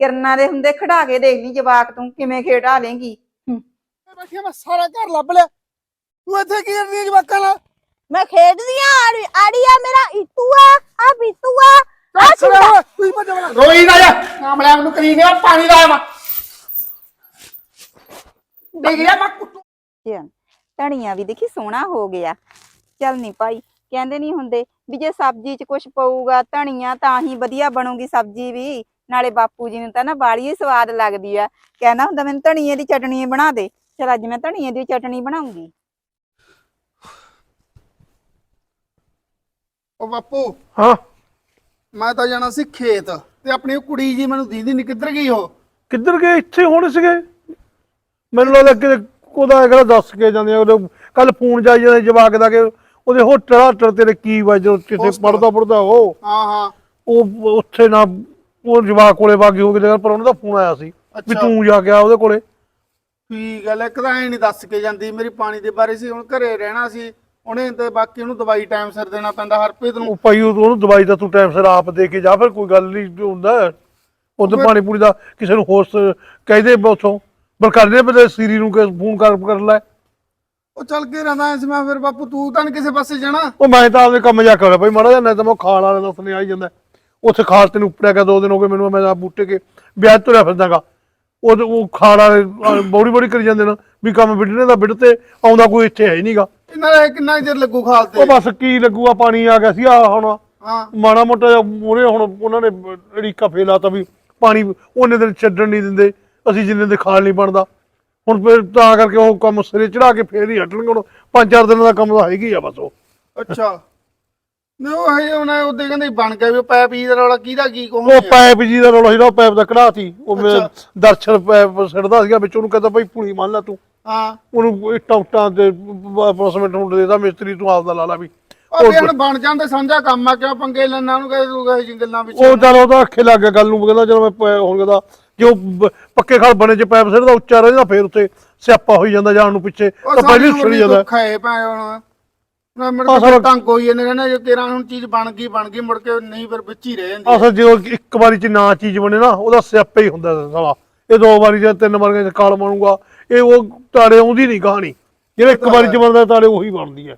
ਕਿਰਨਾਂ ਦੇ ਹੁੰਦੇ ਖੜਾ ਕੇ ਦੇਖ ਲਈ ਜਵਾਕ ਤੂੰ ਕਿਵੇਂ ਖੇਡਾ ਲੇਂਗੀ। ਬੈਠੀ ਮੈਂ ਸਾਰਾ ਘਰ ਲੱਭ ਲਿਆ। ਤੂੰ ਇੱਥੇ ਕੀ ਕਰਦੀ ਹੈ ਜਵਾਕਾਂ ਨਾਲ? ਮੈਂ ਖੇਡਦੀ ਆ ਆੜੀ ਆੜੀਆ ਮੇਰਾ ਇਤੂ ਆ ਆ ਬੀਤੂ ਆ ਤੂੰ ਰੋਈ ਨਾ ਜਾ। ਕਾਮਲਿਆਂ ਨੂੰ ਕਰੀ ਗਿਆ ਪਾਣੀ ਲਾਇਆ ਮੈਂ ਦੇ ਗਿਆ ਮੈਂ ਕੁੱਟੂ। ਚਲ ਧਣੀਆਂ ਵੀ ਦੇਖੀ ਸੋਹਣਾ ਹੋ ਗਿਆ। ਚੱਲ ਨਹੀਂ ਭਾਈ ਕਹਿੰਦੇ ਨਹੀਂ ਹੁੰਦੇ ਵੀ ਜੇ ਸਬਜ਼ੀ 'ਚ ਕੁਝ ਪਊਗਾ ਧਣੀਆਂ ਤਾਂ ਹੀ ਵਧੀਆ ਬਣੂਗੀ ਸਬਜ਼ੀ ਵੀ। ਨਾਲੇ ਬਾਪੂ ਜੀ ਨੂੰ ਤਾਂ ਨਾ ਬਾੜੀ ਹੀ ਸਵਾਦ ਲੱਗਦੀ ਆ। ਕਹਿੰਦਾ ਹੁੰਦਾ ਮੈਨੂੰ ਧਣੀਏ ਦੀ ਚਟਣੀ ਬਣਾ ਦੇ। ਚਲ ਅੱਜ ਮੈਂ ਧਣੀਏ ਦੀ ਚਟਣੀ ਬਣਾਉਂਗੀ। ਉਹ ਬਾਪੂ ਹਾਂ। ਮੈਂ ਤਾਂ ਜਾਣਾ ਸੀ ਖੇਤ ਤੇ ਆਪਣੀ ਉਹ ਕੁੜੀ ਜੀ ਮੈਨੂੰ ਦੀਦੀ ਨਹੀਂ ਕਿੱਧਰ ਗਈ ਉਹ? ਕਿੱਧਰ ਗਏ? ਇੱਥੇ ਹੋਣੇ ਸੀਗੇ। ਮੈਨੂੰ ਲੱਗਦਾ ਕਿ ਉਹਦਾ ਅਗਲਾ ਦੱਸ ਕੇ ਜਾਂਦੇ ਆ ਉਹਦੇ ਕੱਲ ਫੋਨ ਜਾਈ ਜਾਂਦੇ ਜਵਾਕ ਦਾ ਕਿ ਉਹਦੇ ਹੋਟਲ ਹਾਟਲ ਤੇਰੇ ਕੀ ਵਜੋ ਕਿਤੇ Hostel। ਪੜਦਾ ਪੜਦਾ ਉਹ। ਹਾਂ ਹਾਂ। ਉਹ ਉੱਥੇ ਨਾ ਉਹ ਜਵਾਕ ਕੋਲੇ ਬਾਗੀ ਹੋ ਗਏ ਪਰ ਉਹਨਾਂ ਦਾ ਫੋਨ ਆਇਆ ਸੀ ਵੀ ਅੱਛਾ। ਤੂੰ ਜਾ ਕੇ ਆ ਉਹਦੇ ਕੋਲੇ। ਠੀਕ ਗੱਲ ਇੱਕ ਤਾਂ ਐ ਨਹੀਂ ਦੱਸ ਕੇ ਜਾਂਦੀ ਮੇਰੀ ਪਾਣੀ ਦੇ ਬਾਰੇ ਸੀ ਹੁਣ ਘਰੇ ਰਹਿਣਾ ਸੀ ਉਹਨੇ ਤੇ ਬਾਕੀ ਉਹਨੂੰ ਦਵਾਈ ਟਾਈਮ ਸਿਰ ਦੇਣਾ ਪੈਂਦਾ ਹਰਪ੍ਰੀਤ ਨੂੰ। ਉਹ ਭਾਈ ਉਹ- ਉਹਨੂੰ ਦਵਾਈ ਤਾਂ ਤੂੰ ਟਾਈਮ ਸਿਰ ਆਪ ਦੇ ਕੇ ਜਾ ਫਿਰ ਕੋਈ ਗੱਲ ਨਹੀਂ ਹੁੰਦਾ ਉਧਰ ਫਿਰ- ਪਾਣੀ ਪੂਰੀ ਦਾ ਕਿਸੇ ਨੂੰ ਹੋਸ ਕਹਿੰਦੇ ਉਥੋਂ ਬਲਕਾਨੇ ਬਦੇ ਸੀਰੀ ਨੂੰ ਕਿ ਫੋਨ ਕਰ ਕਰ ਲੈ। ਉਹ ਚੱਲ ਕੇ ਰਹਿੰਦਾ ਸੀ ਮੈਂ ਫਿਰ ਬਾਪੂ ਤੂੰ ਤਾਂ ਨੀ ਕਿਸੇ ਪਾਸੇ ਜਾਣਾ। ਉਹ ਮੈਂ ਤਾਂ ਆਪਦੇ ਕੰਮ ਜਾ ਕਰਿਆ ਭਾਈ ਮਾੜਾ ਜਿਹਾ ਨਹੀਂ ਤਾਂ ਮੈਂ ਖਾਲ ਵਾਲੇ ਦਾ ਸੁਨੇਹਾ ਆਈ ਜਾਂਦਾ। ਉੱਥੇ ਖਾਲ ਤੈਨੂੰ ਉੱਪਰਿਆ ਗਿਆ ਦੋ ਦਿਨ ਹੋ ਗਏ ਮੈਨੂੰ ਮੈਂ ਆ ਬੂਟੇ ਕੇ ਵਿਆਹ ਤੁਰਿਆ ਫਿਰਦਾਗਾ। ਉਹ ਉਹ ਖਾਲ ਵਾਲੇ ਬੋੜੀ ਬੋੜੀ ਕਰੀ ਜਾਂਦੇ ਨੇ ਵੀ ਕੰਮ ਵਿੜਨੇ ਦਾ ਤੇ ਆਉਂਦਾ ਕੋਈ ਇੱਥੇ ਹੈ ਹੀ ਨਹੀਂਗਾ ਇਹਨਾਂ ਦਾ ਕਿੰਨਾ ਚਿਰ ਲੱਗੂ ਖਾਲ ਤੇ? ਉਹ ਬਸ ਕੀ ਲੱਗੂਗਾ ਪਾਣੀ ਆ ਗਿਆ ਸੀ ਆ ਹੁਣ ਹਾਂ। ਮਾੜਾ ਮੋਟਾ ਮੂਹਰੇ ਹੁਣ ਉਹਨਾਂ ਨੇ ਰੀਕਾ ਫੇਲਾ ਤਾਂ ਵੀ ਪਾਣੀ ਉਹਨੇ ਦਿਨ ਛੱਡਣ ਨਹੀਂ ਦਿੰਦੇ ਅਸੀਂ ਜਿੰਨੇ ਦੇ ਖਾਲ ਨਹੀਂ ਬਣਦਾ। ਹੁਣ ਫਿਰ ਤਾਂ ਕਰਕੇ ਉਹ ਕੰਮ ਸਿਰੇ ਚੜਾ ਕੇ ਫੇਰ ਹੀ ਹਟਣਗੇ ਹੁਣ ਪੰਜ ਚਾਰ ਦਿਨਾਂ ਦਾ ਕੰਮ ਤਾਂ ਹੈਗੀ ਆ ਬਸ ਉਹ। ਅੱਛਾ। ਨੇ ਉਹ ਹੈ ਉਹਨੇ ਉਹਦੇ ਕਹਿੰਦੇ ਬਣ ਗਿਆ ਵੀ ਉਹ ਪੈਪ ਜੀ ਦਾ ਰੌਲਾ ਕਿਹਦਾ ਕੀ ਉਹ ਕਹੋਗੇ ਪੈਪ ਜੀ ਦਾ ਰੌਲਾ ਜਿਹੜਾ ਉਹ ਪੈਪ ਦਾ ਕਢਾ ਸੀ ਉਹ ਅੱਛਾ। ਦਰਸ਼ਨ ਪੈਪ ਸਿੱਟਦਾ ਸੀਗਾ ਵਿੱਚ ਉਹਨੂੰ ਕਹਿੰਦਾ ਭਾਈ ਪੁਲੀ ਮੰਨ ਲੈ ਤੂੰ। ਹਾਂ। ਉਹਨੂੰ ਇੱਟਾਂ ਉੱਟਾਂ ਤੇ ਅਪਰੋਸਮੈਂਟ ਹੁੰਦੇ ਦੇਦਾ ਮਿਸਤਰੀ ਤੂੰ ਆਪਦਾ ਲਾ ਲਾ ਵੀ। ਉਹ ਹੁਣ ਬਣ ਜਾਂਦੇ ਸਾਂਝਾ ਕੰਮ ਆ ਕਿਉਂ ਪੰਗੇ ਲੈਣਾ ਉਹਨੂੰ ਕਹੇ ਤੂੰ ਕਹੇ ਜੀ ਗੱਲਾਂ ਵਿੱਚ ਉਹ ਚੱਲ ਉਹਦਾ ਅੱਖੇ ਲੱਗ ਗਿਆ ਗੱਲ ਨੂੰ ਕਹਿੰਦਾ ਜਦੋਂ ਮੈਂ ਪ- ਹੁਣ ਕਹਿੰਦਾ ਜੋ ਬ- ਪੱਕੇ ਖਾਲ ਬਣੇ ਚ ਪੈਪ ਸਿੱਟਦਾ ਉੱਚਾ ਰਹਿੰਦਾ ਫੇਰ ਉੱਤੇ ਸਿਆਪਾ ਹੋਈ ਜਾਂਦਾ ਜਾਣ ਨੂੰ ਪਿੱਛੇ ਉਹ ਤਾਂ ਪਹਿਲੀ ਛੜੀ ਜਾਂਦਾ। ਦੁੱਖ ਹੈ ਭਾਵੇਂ ਹੁਣ। ਮੈਂ ਮੁੜ ਆਹ ਕੇ ਸਾਰਾ- ਤੰਗ ਹੋਈ ਜਾਂਦੇ ਕਹਿੰਦੇ ਜੇ ਤੇਰਾ ਹੁਣ ਚੀਜ਼ ਬਣ ਗਈ ਬਣ ਗਈ ਮੁੜ ਕੇ ਨਹੀਂ ਫਿਰ ਵਿੱਚ ਹੀ ਰਹਿ ਜਾਂਦੀ ਅਸਲ ਜਦੋਂ ਇੱਕ ਵਾਰੀ ਚ ਨਾ ਚੀਜ਼ ਬਣੇ ਨਾ ਉਹਦਾ ਸਿਆਪਾ ਹੀ ਹੁੰਦਾ ਸਾਲਾ। ਇਹ ਦੋ ਵਾਰੀ ਜਾਂ ਤਿੰਨ ਵਾਰੀਆਂ ਚ ਕਾਲ ਬਣੂਗਾ ਇਹ ਉਹ ਤਾੜੇ ਆਉਂਦੀ ਨਹੀਂ ਕਹਾਣੀ। ਜਿਹੜਾ ਇੱਕ ਵਾਰੀ ਚ ਬਣਦਾ ਤਾੜੇ ਉਹੀ ਬਣਦੀ ਹੈ।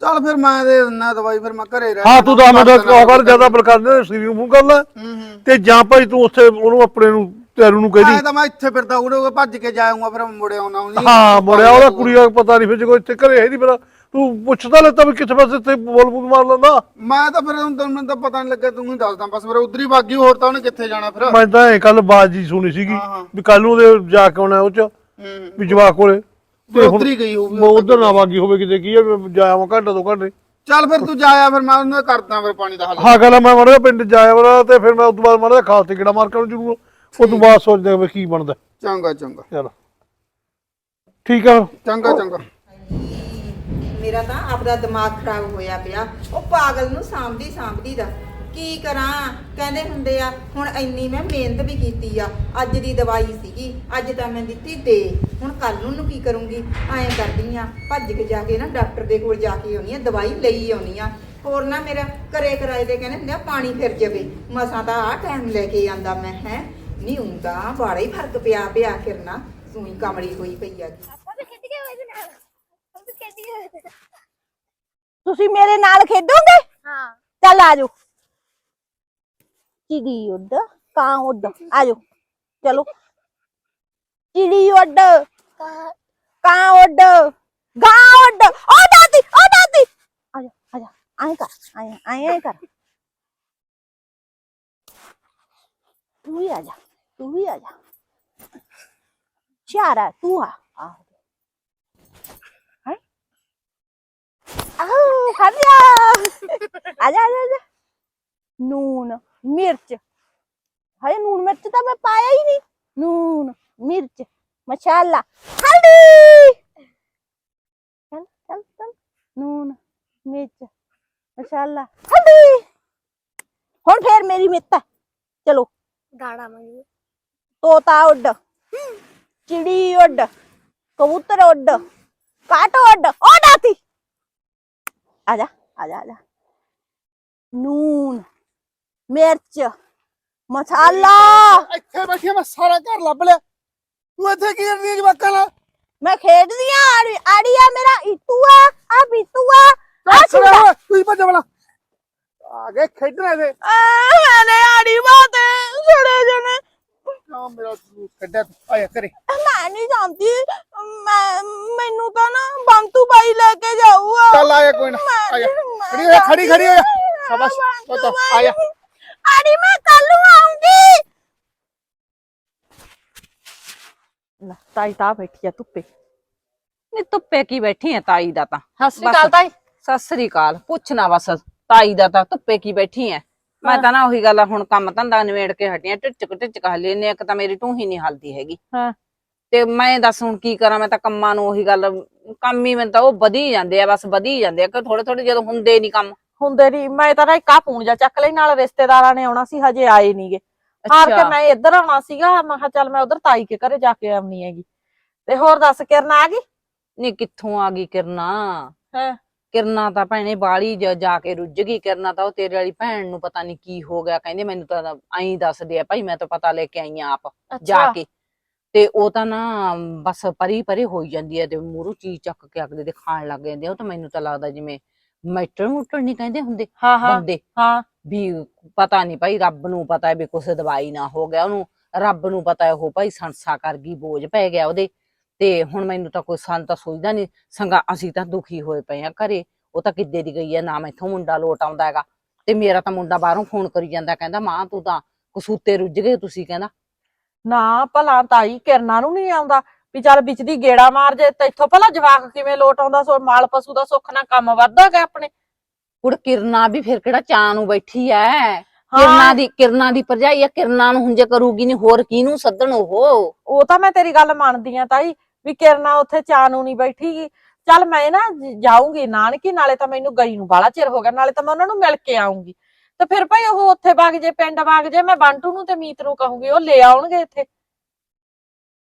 ਚੱਲ ਫਿਰ ਮੈਂ ਦੇ ਦਿੰਦਾ ਦਵਾਈ ਫਿਰ ਮੈਂ ਘਰੇ ਰਹਿ ਹਾਂ ਤੂੰ ਤਾਂ ਮੈਂ ਕਹੋ ਕਰ ਜ਼ਿਆਦਾ ਬਲਕਾਰ ਦੇ ਸਰੀਰ ਨੂੰ ਫੋਨ ਕਰ ਲੈ। ਹੂੰ ਹੂੰ। ਤੇ ਜਾਂ ਭਾਈ ਤੂੰ ਉੱਥੇ ਉਹਨੂੰ ਆਪਣੇ ਨੂੰ ਤੈਰੂ ਨੂੰ ਕਹਿ ਮੈਂ ਦੀ। ਤਾਂ ਮੈਂ ਇੱਥੇ ਫਿਰਦਾ ਉੜੇ ਭੱਜ ਕੇ ਜਾਊਂਗਾ ਫਿਰ ਮੁੜੇ ਆਉਣਾ ਉਹਦੀ ਹਾਂ ਮੁੜਿਆ ਉਹਦਾ ਕੁੜੀ ਦਾ ਪਤਾ ਨਹੀਂ ਫਿਰ ਜੇ ਕੋਈ ਇੱਥੇ ਘਰੇ ਹੈ ਨਹੀਂ ਫਿਰ। ਤੂੰ ਪੁੱਛਦਾ ਲੈਤਾ ਵੀ ਕਿੱਥੇ ਪਾਸੇ ਇੱਥੇ ਬੋਲ ਬੂਲ ਮਾਰ ਲੈਂਦਾ। ਮੈਂ ਤਾਂ ਫਿਰ ਹੁਣ ਤੈਨੂੰ ਤਾਂ ਪਤਾ ਨਹੀਂ ਲੱਗਾ ਤੂੰ ਹੀ ਦੱਸਦਾ। ਬਸ ਫਿਰ ਉਧਰ ਹੀ ਬਾਗੀ ਹੋਰ ਤਾਂ ਉਹਨੇ ਕਿੱਥੇ ਜਾਣਾ ਫਿਰ? ਮੈਂ ਤਾਂ ਇਹ ਕੱਲ ਬਾਜੀ ਸੁਣੀ ਸੀਗੀ ਹਾਂ, ਹਾਂ। ਵੀ ਕੱਲ ਨੂੰ ਉਹਦੇ ਜਾ ਕੇ ਆਉਣਾ ਉਹ ਚ ਹੂੰ ਵੀ ਜਵਾਕ ਕੋਲੇ। ਤੇ ਉਧਰ ਹੀ ਗਈ ਹੋਊਗੀ। ਮੈਂ ਉਧਰ ਨਾ ਬਾਗੀ ਹੋਵੇ ਕਿਤੇ ਕੀ ਹੈ ਵੀ ਜਾਇਆ ਮੈਂ ਘੰਟਾ ਦੋ ਘੰਟੇ। ਚੱਲ ਫਿਰ ਤੂੰ ਜਾਇਆ ਫਿਰ ਮੈਂ ਉਹਨਾਂ ਕਰਦਾ ਫਿਰ ਪਾਣੀ ਦਾ ਹੱਲ। ਹਾਂ ਗੱਲ ਆ, ਮੈਂ ਮੜਾ ਪਿੰਡ ਜਾਇਆ ਵਾਲਾ ਤੇ ਫਿਰ ਮੈਂ ਉਸ ਤੋਂ ਬਾਅਦ ਮੜਾ ਖਾਸ ਤੇ ਕਿਹੜਾ ਮਾਰ ਕੇ ਆਉਣਾ ਜ਼ਰੂਰ। ਉਸ ਤੋਂ ਬਾਅਦ ਸੋਚਦਾ ਵੀ ਕੀ ਬਣਦਾ। ਚੰਗਾ ਚੰਗਾ। ਚਲ। ਠੀਕ ਆ। ਚੰਗਾ ਚੰਗਾ। ਮੇਰਾ ਤਾਂ ਆਪਦਾ ਦਿਮਾਗ ਖਰਾਬ ਹੋਇਆ ਪਿਆ। ਉਹ ਪਾਗਲ ਨੂੰ ਸਾਂਭਦੀ ਸਾਂਭਦੀ ਦਾ। ਕੀ ਕਰਾਂ? ਕਹਿੰਦੇ ਹੁੰਦੇ ਆ, ਹੁਣ ਇੰਨੀ ਮੈਂ ਮਿਹਨਤ ਵੀ ਕੀਤੀ ਆ। ਅੱਜ ਦੀ ਦਵਾਈ ਸੀਗੀ, ਅੱਜ ਤਾਂ ਮੈਂ ਦਿੱਤੀ ਦੇ। ਹੁਣ ਕੱਲ ਨੂੰ ਨੂੰ ਕੀ ਕਰੂੰਗੀ? ਐਂ ਕਰਦੀ ਆ, ਭੱਜ ਕੇ ਜਾ ਕੇ ਨਾ ਡਾਕਟਰ ਦੇ ਕੋਲ ਜਾ ਕੇ ਆਉਣੀ ਆ, ਦਵਾਈ ਲਈ ਆਉਣੀ ਆ। ਹੋਰ ਨਾ ਮੇਰਾ ਘਰੇ ਕਿਰਾਏ ਦੇ ਕਹਿੰਦੇ ਹੁੰਦੇ ਆ, ਪਾਣੀ ਫਿਰ ਜਾਵੇ। ਮਸਾਂ ਤਾਂ ਆ ਟਾਈਮ ਲੈ ਕੇ ਆਂਦਾ ਮੈਂ, ਹੈ। ਨਹੀਂ ਹੁੰਦਾ ਬਾੜਾ ਹੀ ਫ਼ਰਕ ਪਿਆ ਪਿਆ ਫਿਰਨਾ ਸੂਈ ਕਮੜੀ ਹੋਈ ਪਈ ਆ। ਤੁਸੀਂ ਮੇਰੇ ਨਾਲ ਖੇਡੋਗੇ? ਹਾਂ। ਚੱਲ ਆਜੋ ਚਿੜੀ ਉੱਡ ਕਾਂ ਉੱਡ। ਆਜੋ ਚਲੋ। ਚਿੜੀ ਉੱਡ। ਕਹਾ ਕਾਂ ਉੱਡ। ਗਾਂ ਉੱਡ। ਓ ਦਾਦੀ ਓ ਦਾਦੀ। ਆਜਾ ਆਜਾ ਆਏ ਕਰ ਆਏ ਆਏ ਆਏ ਕਰ। ਤੂੰ ਵੀ ਆਜਾ ਤੂੰ ਵੀ ਆਜਾ ਚਾਰਾ ਤੂੰ ਆ। ਆ ਹਾਏ ਆਹ ਹਰਿਆ ਆਜਾ ਆਜਾ ਆਜਾ ਨੂਨ ਮਿਰਚ ਹਾਏ ਨੂਨ ਮਿਰਚ ਤਾਂ ਮੈਂ ਪਾਇਆ ਹੀ ਨਹੀਂ ਨੂਨ ਮਿਰਚ ਮਸਾਲਾ ਹਲਦੀ ਚੱਲ ਚੱਲ ਚੱਲ ਨੂਨ ਮਿਰਚ ਮਸਾਲਾ ਹਲਦੀ ਹੁਣ ਫੇਰ ਮੇਰੀ ਮਿੱਤ। ਚਲੋ। ਗਾਣਾ ਮੰਗੀ ਤੋਤਾ ਉੱਡ। ਚਿੜੀ ਉੱਡ। ਕਬੂਤਰ ਉੱਡ। ਕਾਟ ਉੱਡ। ਓ ਡਾਤੀ ਆਜਾ ਆਜਾ ਆਜਾ ਨੂਨ ਮਿਰਚ ਮਸਾਲਾ ਇੱਥੇ ਲੱਭ ਲਿਆ ਤੂੰ ਇੱਥੇ ਕੀ ਕਰਦੀ ਜਵਾਕਾਂ ਨਾਲ ਮੈਂ ਖੇਡਦੀ ਆ ਆੜੀ ਆੜੀ ਆ ਮੇਰਾ ਇਤੂ ਆ ਆ ਬੀਤੂ ਆ ਆ ਓਏ, ਤੂੰ ਭੱਜ ਬਲਾ ਆ ਗਏ ਖੇਡਣਾ ਇਹਦੇ ਮੈਨੇ ਆੜੀ ਬਾਤੇ ਛੜੇ ਜਣੇ ਕਿਉਂ ਮੇਰਾ ਤੂੰ ਕੱਢਿਆ ਤੂੰ? ਆਇਆ ਕਰੇ ਮੈਂ ਨਹੀਂ ਜਾਂਦੀ। ਮੈਂ ਮੈਨੂੰ ਤਾਂ ਨਾ ਬੰਤੂ ਬਾਈ ਲੈ ਕੇ ਜਾਊਗਾ। ਚੱਲ ਆਇਆ ਕੋਈ ਨਾ ਆਇਆ। ਖੜੀ ਹੋ ਜਾ, ਖੜੀ ਖੜੀ ਹੋ ਜਾ ਸ਼ਾਬਾਸ਼ ਚਲੋ ਆਇਆ। ਆੜੀ ਮੈਂ ਕੱਲ ਨੂੰ ਆਉਂਗੀ। ਲੈ ਤਾਈ ਤਾਂ ਬੈਠੀ ਆ ਧੁੱਪੇ। ਨੀ ਧੁੱਪੇ ਕੀ ਬੈਠੀ ਐ ਤਾਈ ਦਾ ਤਾਂ? ਸਤਿ ਸ਼੍ਰੀ ਬਸ। ਅਕਾਲ ਤਾਈ। ਸਤਿ ਸ੍ਰੀ ਅਕਾਲ ਪੁੱਛਣਾ ਬਸ ਤਾਈ ਦਾ ਤਾਂ ਧੁੱਪੇ ਕੀ ਬੈਠੀ ਐ? ਮੈਂ ਤਾਂ ਨਾ ਉਹੀ ਗੱਲ ਆ, ਹੁਣ ਕੰਮ ਧੰਦਾ ਨਿਬੇੜ ਕੇ ਹਟੀਆਂ ਢਿੱਚਕ ਢਿੱਚਕ ਹਲੇ ਨੇ ਇੱਕ ਤਾਂ ਮੇਰੀ ਟੂਹੀ ਨਹੀਂ ਹਲਦੀ ਹੈਗੀ ਹਾਂ। ਤੇ ਮੈਂ ਦੱਸ ਹੁਣ ਕੀ ਕਰਾਂ ਮੈਂ ਤਾਂ ਕੰਮਾਂ ਨੂੰ ਉਹੀ ਗੱਲ ਕੰਮ ਹੀ ਮੈਨੂੰ ਤਾਂ ਉਹ ਵਧੀ ਜਾਂਦੇ ਆ ਬਸ ਵਧੀ ਜਾਂਦੇ ਆ ਕਿ ਥੋੜੇ ਥੋੜੇ ਜਦੋਂ ਹੁੰਦੇ ਨਹੀਂ ਕੰਮ ਹੁੰਦੇ ਨਹੀਂ ਮੈਂ ਤਾਂ ਨਾ ਇੱਕ ਆ ਫੋਨ ਜਾ ਚੱਕ ਲਈ ਨਾਲ ਰਿਸ਼ਤੇਦਾਰਾਂ ਨੇ ਆਉਣਾ ਸੀ ਹਜੇ ਆਏ ਨਹੀਂਗੇ ਹਾਰ ਕੇ। ਮੈਂ ਇੱਧਰ ਆਉਣਾ ਸੀਗਾ ਮੈਂ ਕਿਹਾ ਚੱਲ ਮੈਂ ਉਧਰ ਤਾਈ ਕੇ ਘਰੇ ਜਾ ਕੇ ਆਉਣੀ ਹੈਗੀ ਤੇ ਹੋਰ ਦੱਸ ਕਿਰਨ ਆ ਗਈ ਨੀ ਕਿੱਥੋਂ ਆ ਗਈ ਕਿਰਨਾ ਹਾਂ। ਕਿਰਨਾ ਤਾਂ ਭੈਣੇ ਬਾਲੀ ਜ- ਕੇ ਰੁੱਝ ਗਈ ਕਿਰਨਾ ਤਾਂ ਉਹ ਤੇਰੇ ਵਾਲੀ ਭੈਣ ਨੂੰ ਪਤਾ ਨਹੀਂ ਕੀ ਹੋ ਗਿਆ ਕਹਿੰਦੇ ਮੈਨੂੰ ਤਾਂ ਐਂ ਦੱਸਦੇ ਆ ਭਾਈ ਮੈਂ ਤਾਂ ਪਤਾ ਲੈ ਕੇ ਆਈ ਆ ਆਪ ਜਾ ਕੇ। ਤੇ ਉਹ ਤਾਂ ਨਾ ਬਸ ਪਰੀ ਪਰੀ ਹੋਈ ਜਾਂਦੀ ਹੈ ਤੇ ਮੂਰੂ ਚੀਜ਼ ਚੱਕ ਕੇ ਅਗਲੇ ਦੇ ਖਾਣ ਲੱਗ ਜਾਂਦੇ ਉਹ ਤਾਂ ਮੈਨੂੰ ਤਾਂ ਲੱਗਦਾ ਜਿਵੇਂ ਮੈਟਰ ਮੁੱਟਰ ਨਹੀਂ ਕਹਿੰਦੇ ਹੁੰਦੇ? ਹਾਂ ਹਾਂ ਬੰਦੇ। ਹਾਂ। ਵੀ ਪਤਾ ਨਹੀਂ ਭਾਈ ਰੱਬ ਨੂੰ ਪਤਾ ਹੈ ਵੀ ਕੁਛ ਦਵਾਈ ਨਾ ਹੋ ਗਿਆ ਉਹਨੂੰ ਰੱਬ ਨੂੰ ਪਤਾ ਹੈ ਉਹ ਭਾਈ ਸੰਸਾ ਕਰ ਗਈ ਬੋਝ ਪੈ ਗਿਆ ਉਹਦੇ। ਤੇ ਹੁਣ ਮੈਨੂੰ ਤਾਂ ਕੋਈ ਸੰਤ ਤਾਂ ਸੋਚਦਾ ਨਹੀਂ ਸੰਗਾ ਅਸੀਂ ਤਾਂ ਦੁਖੀ ਹੋਏ ਪਏ ਆ ਘਰੇ ਉਹ ਤਾਂ ਕਿੱਦੇ ਦੀ ਗਈ ਹੈ ਨਾ ਮੈਥੋਂ ਮੁੰਡਾ ਲੋਟ ਆਉਂਦਾ ਹੈਗਾ ਤੇ ਮੇਰਾ ਤਾਂ ਮੁੰਡਾ ਬਾਹਰੋਂ ਫੋਨ ਕਰੀ ਜਾਂਦਾ ਕਹਿੰਦਾ ਮਾਂ ਤੂੰ ਤਾਂ ਕਸੂਤੇ ਰੁੱਝ ਗਏ ਤੁਸੀਂ ਕਹਿੰਦਾ। ਨਾ ਭਲਾ ਤਾਈ ਕਿਰਨਾਂ ਨੂੰ ਨਹੀਂ ਆਉਂਦਾ ਵੀ ਚੱਲ ਵਿੱਚ ਦੀ ਗੇੜਾ ਮਾਰ ਜੇ ਤੇ ਇੱਥੋਂ ਭਲਾ ਜਵਾਕ ਕਿਵੇਂ ਲੋਟ ਆਉਂਦਾ ਸੋ ਮਾਲ ਪਸ਼ੂ ਦਾ ਸੁੱਖ ਨਾਲ ਕੰਮ ਵੱਧਦਾ ਗਿਆ ਆਪਣੇ। ਕੁੜ ਕਿਰਨਾ ਵੀ ਫਿਰ ਕਿਹੜਾ ਚਾਂ ਨੂੰ ਬੈਠੀ ਐ? ਕਿਰਨਾ ਦੀ ਕਿਰਨਾ ਦੀ ਭਰਜਾਈ ਆ ਕਿਰਨਾ ਨੂੰ ਹੁਣ ਜੇ ਕਰੂਗੀ ਨਹੀਂ ਹੋਰ ਕਿਹਨੂੰ ਸੱਦਣ ਉਹ? ਉਹ ਤਾਂ ਮੈਂ ਤੇਰੀ ਗੱਲ ਮੰਨਦੀ ਆ ਤਾਈ ਵੀ ਕਿਰਨਾ ਉੱਥੇ ਚਾਹ ਨੂੰ ਨਹੀਂ ਬੈਠੀਗੀ। ਚੱਲ ਮੈਂ ਨਾ ਜਾਊਂਗੀ ਨਾਨਕੀ ਨਾਲੇ ਤਾਂ ਮੈਨੂੰ ਗਈ ਨੂੰ ਬਾਲਾ ਚਿਰ ਹੋ ਗਿਆ ਨਾਲੇ ਤਾਂ ਮੈਂ ਉਹਨਾਂ ਨੂੰ ਮਿਲ ਕੇ ਆਉਂਗੀ ਤੇ ਫਿਰ ਭਾਈ ਉਹ ਉੱਥੇ ਵਗ ਜੇ ਪਿੰਡ ਵਗ ਜੇ ਮੈਂ ਬੰਟੂ ਨੂੰ ਤੇ ਮੀਤ ਨੂੰ ਕਹੂੰਗੀ ਉਹ ਲੈ ਆਉਣਗੇ ਇੱਥੇ।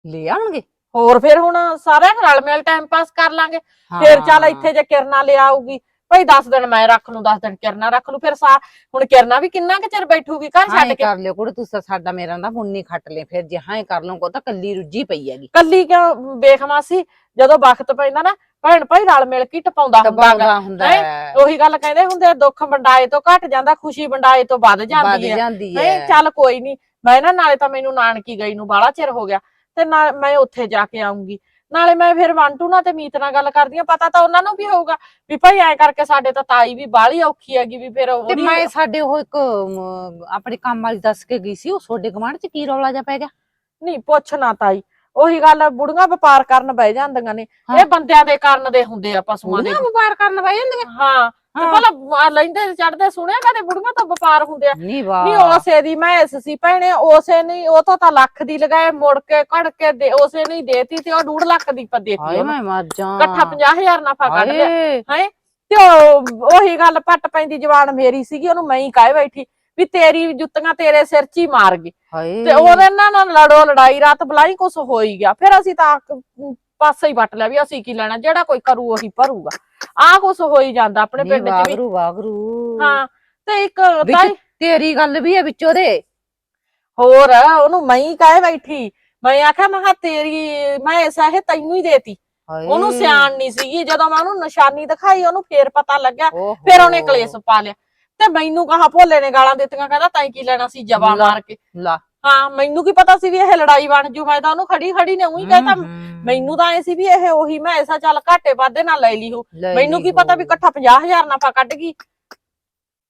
ਲੈ ਆਉਣਗੇ? ਹੋਰ ਫਿਰ ਹੁਣ ਸਾਰਿਆਂ ਨਾਲ ਮਿਲ ਟਾਈਮ ਪਾਸ ਕਰ ਲਾਂਗੇ। ਫਿਰ ਚੱਲ ਇੱਥੇ ਜੇ ਕਿਰਨਾ ਲੈ ਆਊਗੀ ਭਾਈ 10 ਦਿਨ ਮੈਂ ਰੱਖ ਲੂੰ 10 ਦਿਨ ਕਿਰਨਾ ਰੱਖ ਲੂ ਫਿਰ ਸਾ ਹੁਣ ਕਿਰਨਾ ਵੀ ਕਿੰਨਾ ਕੁ ਚਿਰ ਬੈਠੂਗੀ? ਘਰ ਛੱਡ ਕੇ ਕਰ ਲਿਓ ਕੁੜ ਤੁਸੀਂ ਤਾਂ ਸਾਡਾ ਮੇਰਾ ਨਾ ਪੁੰਨੀ ਖੱਟ ਲੈ ਫਿਰ ਜੇ ਹਾਂ ਕਰ ਲਓ ਕੋ ਤਾਂ ਕੱਲੀ ਰੁੱਝੀ ਪਈ ਹੈਗੀ। ਕੱਲੀ ਕਿਉਂ ਵੇਖਵਾ ਸੀ ਜਦੋਂ ਵਕਤ ਪੈਂਦਾ ਨਾ ਭੈਣ ਭਾਈ ਰਲ ਮਿਲ ਕੇ ਹੀ ਟਪਾਉਂਦਾ ਹੁੰਦਾ ਗਾ। ਟਪਾਉਂਦਾ ਹੁੰਦਾ ਹੈ? ਉਹੀ ਗੱਲ ਕਹਿੰਦੇ ਹੁੰਦੇ ਆ, ਦੁੱਖ ਵੰਡਾਏ ਤੋਂ ਘਟ ਜਾਂਦਾ ਖੁਸ਼ੀ ਵੰਡਾਏ ਤੋਂ ਵੱਧ ਵੱਧ ਜਾਂਦੀ ਹੈ? ਜਾਂਦੀ ਨਹੀਂ ਹੈ। ਚੱਲ ਕੋਈ ਨਹੀਂ ਮੈਂ ਨਾ ਨਾਲੇ ਤਾਂ ਮੈਨੂੰ ਨਾਨਕੀ ਗਈ ਨੂੰ ਬਾਹਲਾ ਚਿਰ ਹੋ ਗਿਆ ਤੇ ਨਾਲ ਮੈਂ ਉੱਥੇ ਜਾ ਕੇ ਆਉਂਗੀ ਨਾਲੇ ਮੈਂ ਫਿਰ ਵਾਂਟੂ ਨਾਲ ਤੇ ਮੀਤ ਨਾਲ ਗੱਲ ਕਰਦੀ ਆ ਪਤਾ ਤਾਂ ਉਹਨਾਂ ਨੂੰ ਵੀ ਹੋਊਗਾ ਵੀ ਭਾਈ ਐ ਕਰਕੇ ਸਾਡੇ ਤਾਂ ਤਾਈ ਵੀ ਬਾਹਲੀ ਔਖੀ ਹੈਗੀ ਵੀ ਫਿਰ ਤੇ ਉਹਦੀ ਮੈਂ ਸਾਡੇ ਉਹ ਇੱਕ ਅਮ, ਆਪਣੇ ਕੰਮ ਵਾਲੀ ਦੱਸ ਕੇ ਗਈ ਸੀ ਉਹ ਤੁਹਾਡੇ ਗਵਾਂਢ ਚ ਕੀ ਰੌਲਾ ਜਾ ਪੈ ਗਿਆ? ਨਹੀਂ ਪੁੱਛ ਨਾ ਤਾਈ ਉਹੀ ਗੱਲ ਆ, ਬੁੜੀਆਂ ਵਪਾਰ ਕਰਨ ਬਹਿ ਜਾਂਦੀਆਂ ਨੇ। ਇਹ ਬੰਦਿਆਂ ਦੇ ਕਾਰਨ ਦੇ ਹੁੰਦੇ ਆ ਪਸ਼ੂਆਂ ਦੇ। ਵਪਾਰ ਕਰਨ ਬੈ ਜਾਂਦੀਆਂ? ਹਾਂ ਤੇ ਹਾਂ। ਭਲਾ ਲੈਂਦੇ ਚੜਦੇ ਸੁਣਿਆ ਕਦੇ ਬੁੜੀਆਂ ਤੋਂ ਵਪਾਰ ਹੁੰਦੇ ਆ? ਨਹੀਂ ਵਾਹ। ਉਸੇ ਦੀ ਮੈਸ ਸੀ ਭੈਣੇ ਉਸੇ ਨਹੀਂ ਉਹ ਤੋਂ ਤਾਂ ਲੱਖ ਦੀ ਲਗਾਏ ਮੁੜ ਕੇ ਘੜ ਕੇ ਦੇ ਉਸੇ ਨਹੀਂ ਦੇਤੀ ਤੇ ਉਹ 2 ਲੱਖ ਦੀ ਪਰ ਦੇਤੀ ਹਾਏ ਉਹਨੂੰ। ਮੈਂ ਮਰ ਜਾ ਇਕੱਠਾ 50000 ਨਫਾ ਕੱਢ ਲਿਆ। ਹਾਏ। ਹੈ? ਤੇ ਉਹ ਉਹੀ ਗੱਲ ਪੱਟ ਪੈਂਦੀ ਜਵਾਨ ਮੇਰੀ ਸੀਗੀ ਉਹਨੂੰ ਮੈਂ ਹੀ ਕਾਹੇ ਬੈਠੀ। ਵੀ ਤੇਰੀ ਜੁੱਤੀਆਂ ਤੇਰੇ ਸਿਰ 'ਚ ਹੀ ਮਾਰ ਗਈ ਹਾਏ। ਤੇ ਉਹਦੇ ਨਾਲ ਨਾ ਲੜੋ ਲੜਾਈ ਰਾਤ ਬਲਾਈ ਕੁਛ ਹੋ ਹੀ ਗਿਆ। ਫਿਰ ਅਸੀਂ ਤਾਂ ਪਾਸੇ ਹੀ ਵੱਟ ਲਿਆ ਵੀ ਅਸੀਂ ਕੀ ਲੈਣਾ ਜਿਹੜਾ ਕੋਈ ਕਰੂ ਉਹੀ ਭਰੂਗਾ। ਆਹ ਕੁਛ ਹੋ ਹੀ ਜਾਂਦਾ ਆਪਣੇ ਪਿੰਡ 'ਚ ਵੀ। ਵਾਗਰੂ ਵਾਗਰੂ। ਹਾਂ ਤੇ ਇੱਕ ਵਿੱਚ ਤੇਰੀ ਗੱਲ ਵੀ ਹੈ ਵਿੱਚ ਉਹਦੇ। ਹੋਰ ਉਹਨੂੰ ਮੈਂ ਹੀ ਕਾਹੇ ਬੈਠੀ। ਮੈਂ ਆਖਿਆ ਮੈਂ ਤੇਰੀ ਮੈਂ ਐਸਾ ਇਹ ਤੈਨੂੰ ਹੀ ਦੇਤੀ। ਉਹਨੂੰ ਸਿਆਣ ਨਹੀਂ ਸੀਗੀ। ਜਦੋਂ ਮੈਂ ਉਹਨੂੰ ਨਿਸ਼ਾਨੀ ਦਿਖਾਈ ਉਹਨੂੰ ਫੇਰ ਪਤਾ ਲੱਗਿਆ। ਫਿਰ ਉਹਨੇ ਕਲੇਸ਼ ਪਾ ਲਿਆ। ਤੇ ਮੈਨੂੰ ਕਹਾ ਭੋਲੇ ਨੇ ਗਾਲਾਂ ਦਿੱਤੀਆਂ ਕਹਿੰਦਾ ਤੈਂ ਕੀ ਲੈਣਾ ਸੀ ਜਵਾ। ਮਾਰ ਕੇ। ਲਾ। ਹਾਂ ਮੈਨੂੰ ਕੀ ਪਤਾ ਸੀ ਵੀ ਇਹ ਲੜਾਈ ਬਣ ਜੂ ਮੈਂ ਤਾਂ ਉਹਨੂੰ ਖੜੀ ਖੜੀ ਨੇ ਉਹੀ ਹਮ। ਮੈਨੂੰ ਤਾਂ ਐ ਸੀ ਵੀ ਇਹ ਉਹੀ ਮੈਂ ਐਸਾ ਚੱਲ ਘਾਟੇ ਵਾਧੇ ਨਾਲ ਲੈ ਲਈ ਹੋ ਮੈਨੂੰ ਕੀ ਪਤਾ ਵੀ। ਇਕੱਠਾ 50000 ਨਫਾ ਕੱਢ ਗਈ।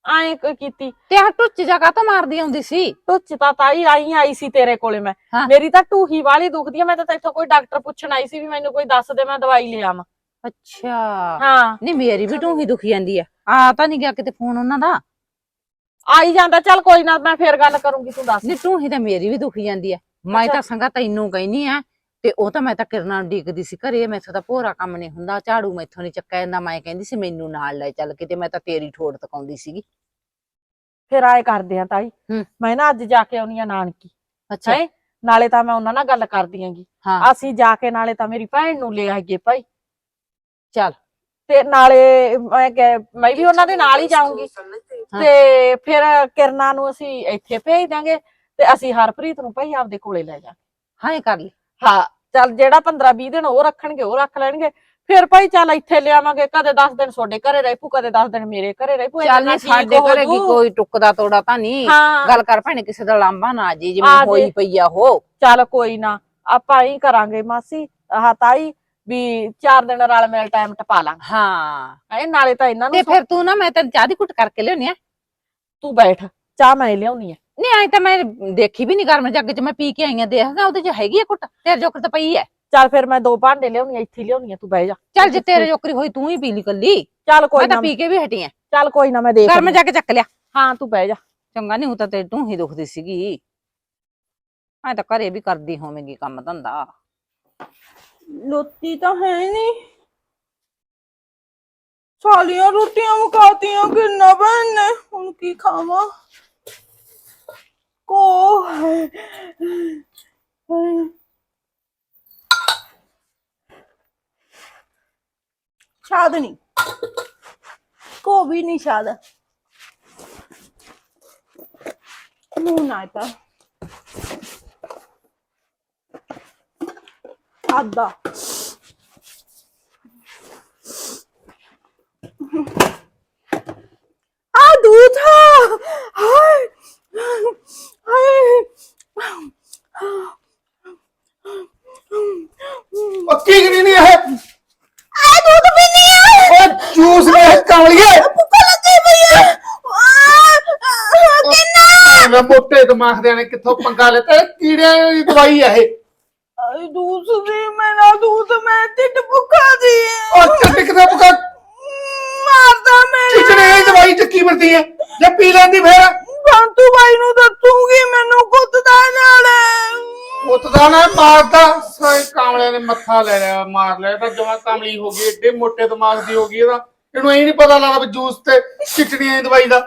ਐਂ ਕ- ਕੀਤੀ। ਤੇ ਆ ਟੁੱਚ ਜਾ ਕਾ ਮਾਰਦੀ ਆਉਂਦੀ ਸੀ? ਟੁੱਚ ਤਾਂ ਤਾਈ ਆਈ ਆਈ ਸੀ ਤੇਰੇ ਕੋਲੇ ਮੈਂ। ਮੇਰੀ ਤਾਂ ਟੂਹੀ ਵਾਲੀ ਦੁਖਦੀ ਆ ਮੈਂ ਤਾਂ ਤੇਥੋਂ ਕੋਈ ਡਾਕਟਰ ਪੁੱਛਣ ਆਈ ਸੀ ਵੀ ਮੈਨੂੰ ਕੋਈ ਦੱਸ ਦੇ ਮੈਂ ਦਵਾਈ ਲੈ ਆਵਾਂ ਅੱਛਾ। ਹਾਂ। ਨਹੀਂ ਮੇਰੀ ਵੀ ਢੂਹੀ ਦੁਖੀ ਜਾਂਦੀ ਆ। ਆ ਤਾਂ ਨਹੀਂ ਗਿਆ ਕਿਤੇ ਫੋਨ ਉਹਨਾਂ ਦਾ। ਆਈ ਜਾਂਦਾ ਚੱਲ ਕੋਈ ਨਾ ਮੈਂ ਫੇਰ ਗੱਲ ਕਰੂੰਗੀ ਤੂੰ ਦੱਸ। ਨਹੀਂ ਢੂਹੀ ਤਾਂ ਮੇਰੀ ਵੀ ਦੁਖੀ ਜਾਂਦੀ ਆ। ਮੈਂ। ਤਾਂ ਸੰਗਾ ਤੈਨੂੰ ਕਹਿਨੀ ਆ ਤੇ ਉਹ ਤਾਂ ਮੈਂ ਤਾਂ ਕਿਰਨਾਂ ਨੂੰ ਡੀਕਦੀ ਸੀ ਘਰੇ ਮੈਥੋਂ ਤਾਂ ਭੋਰਾ ਕੰਮ ਨਹੀਂ ਹੁੰਦਾ ਝਾੜੂ ਮੈਥੋਂ ਨਹੀਂ ਚੱਕਿਆ ਜਾਂਦਾ ਮੈਂ ਕਹਿੰਦੀ ਸੀ ਮੈਨੂੰ ਨਾਲ ਲੈ ਚੱਲ ਕਿਤੇ ਮੈਂ ਤਾਂ ਤੇਰੀ ਠੋੜ ਤਕਾਉਂਦੀ ਸੀਗੀ। ਫਿਰ ਆਏ ਕਰਦੇ ਆ ਤਾਈ। ਹੂੰ। ਮੈਂ ਨਾ ਅੱਜ ਜਾ ਕੇ ਆਉਣੀ ਆ ਨਾਨਕੀ। ਅੱਛਾ। ਹੈਂ? ਨਾਲੇ ਤਾਂ ਮੈਂ ਉਹਨਾਂ ਨਾਲ ਗੱਲ ਕਰਦੀ ਆਂਗੀ। ਹਾਂ। ਅਸੀਂ ਜਾ ਕੇ ਨਾਲੇ ਤਾਂ ਮੇਰੀ ਭੈਣ ਨੂੰ ਲੈ ਆਈਏ ਭਾਈ। ਚੱਲ। ਤੇ ਨਾਲੇ ਮੈਂ ਕਿ ਮੈਂ ਵੀ ਉਹਨਾਂ ਦੇ ਨਾਲ ਹੀ ਜਾਊਂਗੀ। ਤੇ ਫਿਰ ਕਿਰਨਾ ਨੂੰ ਅਸੀਂ ਇੱਥੇ ਭੇਜ ਦਾਂਗੇ ਤੇ ਅਸੀਂ ਹਰਪ੍ਰੀਤ ਨੂੰ ਭਾਈ ਆਪਦੇ ਕੋਲੇ ਲੈ ਜਾ ਹਾਂ ਕਰ ਲਈ। ਹਾਂ ਚੱਲ ਜਿਹੜਾ 15 20 ਦਿਨ ਉਹ ਰੱਖਣਗੇ ਉਹ ਰੱਖ ਲੈਣਗੇ। ਫਿਰ ਭਾਈ ਚੱਲ ਇੱਥੇ ਲਿਆਵਾਂਗੇ ਕਦੇ 10 ਦਿਨ ਤੁਹਾਡੇ ਘਰੇ ਰਹਿ ਪੂ ਕਦੇ 10 ਦਿਨ ਮੇਰੇ ਘਰੇ ਰਹਿ ਪੂ ਚੱਲ ਨਹੀਂ ਸਾਡੇ ਘਰੇ ਕੀ ਕੋਈ ਟੁੱਕਦਾ ਤੋੜਾ ਤਾਂ ਨਹੀਂ। ਗੱਲ ਕਰ ਭੈਣੇ ਕਿਸੇ ਦਾ ਲਾਂਬਾ ਨਾ ਜੀ ਜਿਵੇਂ। ਹੋਈ ਪਈ ਆ ਉਹ। ਚੱਲ ਕੋਈ ਨਾ ਆਪਾਂ ਹੀ ਕਰਾਂਗੇ ਮਾਸੀ ਆਹ ਤਾਈ ਵੀ ਚਾਰ ਦਿਨ ਰਲ ਮਿਲ ਟਾਈਮ ਟਪਾ ਲਾਂਗੇ ਹਾਂ। ਹੈਂ, ਨਾਲੇ ਤਾਂ ਇਹਨਾਂ ਤੇ ਨੂੰ ਫਿਰ ਤੂੰ ਨਾ ਮੈਂ ਤੈਨੂੰ ਚਾਹ ਦੀ ਕੁੱਟ ਕਰਕੇ ਲਿਆਉਣੀ ਆ। ਤੂੰ ਬੈਠ ਚਾਹ ਮੈਂ ਲਿਆਉਣੀ ਆ। ਨਹੀਂ ਆਈ ਤਾਂ ਮੈਂ ਦੇਖੀ ਵੀ ਨਹੀਂ ਗਰਮ ਜੱਗ ਚ ਮੈਂ ਪੀ ਕੇ ਆਈ ਆ ਦੇਖਦਾ ਉਹਦੇ ਚ ਹੈਗੀ ਆ ਕੁੱਟ ਤੇਰੇ ਜੋਕਰ ਤਾਂ ਪਈ ਐ। ਚੱਲ ਫਿਰ ਮੈਂ ਦੋ ਭਾਂਡੇ ਲਿਆਉਣੀ ਆ ਇੱਥੇ ਲਿਆਉਣੀ ਆ ਤੂੰ ਬਹਿ ਜਾ। ਚੱਲ ਜੇ ਤੇਰੇ ਜੋਕਰੀ ਹੋਈ ਤੂੰ ਹੀ ਪੀ ਲਈ ਕੱਲੀ। ਚੱਲ ਕੋਈ ਮੈਂ ਨਾ ਤਾਂ ਪੀ ਕੇ ਵੀ ਹਟੀ ਆ। ਚੱਲ ਕੋਈ ਨਾ ਮੈਂ ਦੇਖ ਗਰਮ ਲੂੰ। ਜੱਗ ਚੱਕ ਲਿਆ। ਹਾਂ ਤੂੰ ਬਹਿ ਜਾ। ਚੰਗਾ ਨਹੀਂ ਉਹ ਤਾਂ ਤੇ ਤੂੰ ਹੀ ਦੁਖਦੀ ਸੀਗੀ। ਮੈਂ ਤਾਂ ਘਰੇ ਵੀ ਕਰਦੀ ਹੋਵੇਂਗੀ ਕੰਮ ਧੰਦਾ। ਲੋਤੀ ਤਾਂ ਹੈ ਨਹੀਂ ਸਾਲੀਆਂ ਰੋਟੀਆਂ ਮੁਕਾਤੀਆਂ ਕਿੰਨਾ ਬੈਨੇ ਹੁਣ ਕੀ ਖਾਵਾਂ? ਕੋ ਹੈ। ਸ਼ਾਦ ਨਹੀਂ ਕੋ ਵੀ ਨਹੀਂ ਸ਼ਾਦ। ਨੂੰ ਨਾ ਤਾਂ। ਹੱਦ ਆ ਆ ਦੂਤ ਹਾਏ। ਹਾਏ। ਪੱਕੀ ਗਰੀ ਨਹੀਂ ਮੋਟੇ ਦਿਮਾਗ ਦੇ ਨੇ ਕਿੱਥੋਂ ਪੰਗਾ ਲੈ ਇਹ ਕੀੜਿਆਂ ਦੀ ਦਵਾਈ ਆ ਇਹ। ਆ ਦੂਤ ਮੈਂ ਢਿੱਡ ਭੁੱਖਾ ਦੀ ਉਹ ਚੱਟਕ ਦਾ ਪਕਾ ਮਾਰਦਾ ਮੇਰੇ ਚਿਚੜੇ ਦੀ ਦਵਾਈ ਚੱਕੀ ਵਰਦੀ ਹੈ ਜੇ ਪੀ ਲੈਂਦੀ ਫੇਰ? ਬੰਤੂ ਬਾਈ ਨੂੰ ਦੱਸੂਗੀ ਮੈਨੂੰ ਕੁੱਤਦਾ ਨਾਲ। ਉਤਦਾ ਨਾ ਮਾਰਦਾ। ਸਾਰੇ ਕਾਮਲੇ ਨੇ ਮੱਥਾ ਲੈ ਲਿਆ ਮਾਰ ਲਿਆ। ਇਹ ਤਾਂ ਜਮਾ ਕਾਮਲੀ ਹੋ ਗਈ ਏਡੇ ਮੋਟੇ ਦਿਮਾਗ ਦੀ ਹੋ ਗਈ ਇਹਦਾ। ਇਹਨੂੰ ਐ ਨਹੀਂ ਪਤਾ ਲੱਗਦਾ ਵੀ ਜੂਸ ਤੇ ਚਿਚੜੀਆਂ ਦੀ ਦਵਾਈ ਦਾ।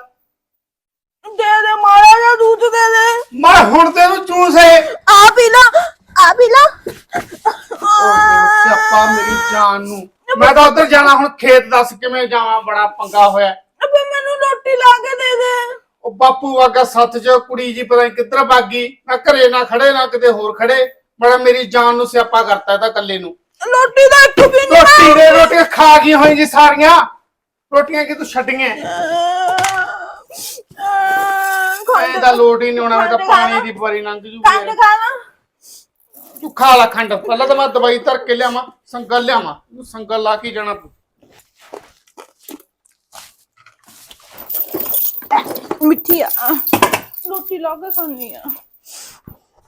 ਦੇ ਦੇ ਮਾਰਾ ਜਿਹਾ दूध ਦੇ ਦੇ। ਮੈਂ ਹੁਣ ਤੈਨੂੰ ਜੂਸ ਹੈ ਆ ਪੀ ਲਾ। ਪੀ ਲਾ ਸਿਆਪਾ ਮੇਰੀ ਜਾਨ ਨੂੰ। ਮੈਂ ਤਾਂ ਉਧਰ ਜਾਣਾ ਹੁਣ ਖੇਤ ਦੱਸ ਕਿਵੇਂ ਜਾਵਾਂ ਬੜਾ ਪੰਗਾ ਹੋਇਆ। ਅਬੇ ਮੈਨੂੰ ਰੋਟੀ ਲਾ ਕੇ ਦੇ ਦੇ। ਉਹ ਬਾਪੂ ਵਾਗਾ ਸੱਤ ਚ ਕੁੜੀ ਜੀ ਪਤਾ ਨਹੀਂ ਕਿੱਧਰ ਭਾਗੀ ਨਾ ਘਰੇ ਨਾ ਖੜੇ ਨਾ ਕਿਤੇ ਹੋਰ ਖੜੇ। ਬੜਾ ਮੇਰੀ ਜਾਨ ਨੂੰ ਸਿਆਪਾ ਕਰਤਾ ਇਹਦਾ ਇਕੱਲੇ ਨੂੰ। ਰੋਟੀ ਦਾ ਇੱਕ ਵੀ ਨਹੀਂ ਰੋਟੀ ਦੇ ਰੋਟੀਆਂ ਖਾ ਗਈ ਹੋਈ ਜੀ ਸਾਰੀਆਂ। ਰੋਟੀਆਂ ਕਿ ਤੂੰ ਛੱਡੀਆਂ ਐ ਦਾ ਲੋਟ ਹੀ ਨਹੀਂ ਹੋਣਾ ਮੈਂ ਤਾਂ ਪਾਣੀ ਦੀ ਵਾਰੀ ਲੰਘ ਜੂਗੀ। ਖੰਡ ਖਾਣਾ ਤੂੰ ਖਾ ਲਾ ਖੰਡ। ਪਹਿਲਾਂ ਤਾਂ ਮੈਂ ਦਵਾਈ ਧਰ ਕੇ ਲਿਆਵਾਂ ਸੰਗਲ ਲਿਆਵਾਂ। ਤੂੰ ਸੰਗਲ ਲਾ ਕੇ ਜਾਣਾ ਤੂੰ ਮਿੱਠੀ ਆ। ਰੋਟੀ ਲਾ ਕੇ ਖਾਣੀ ਆ।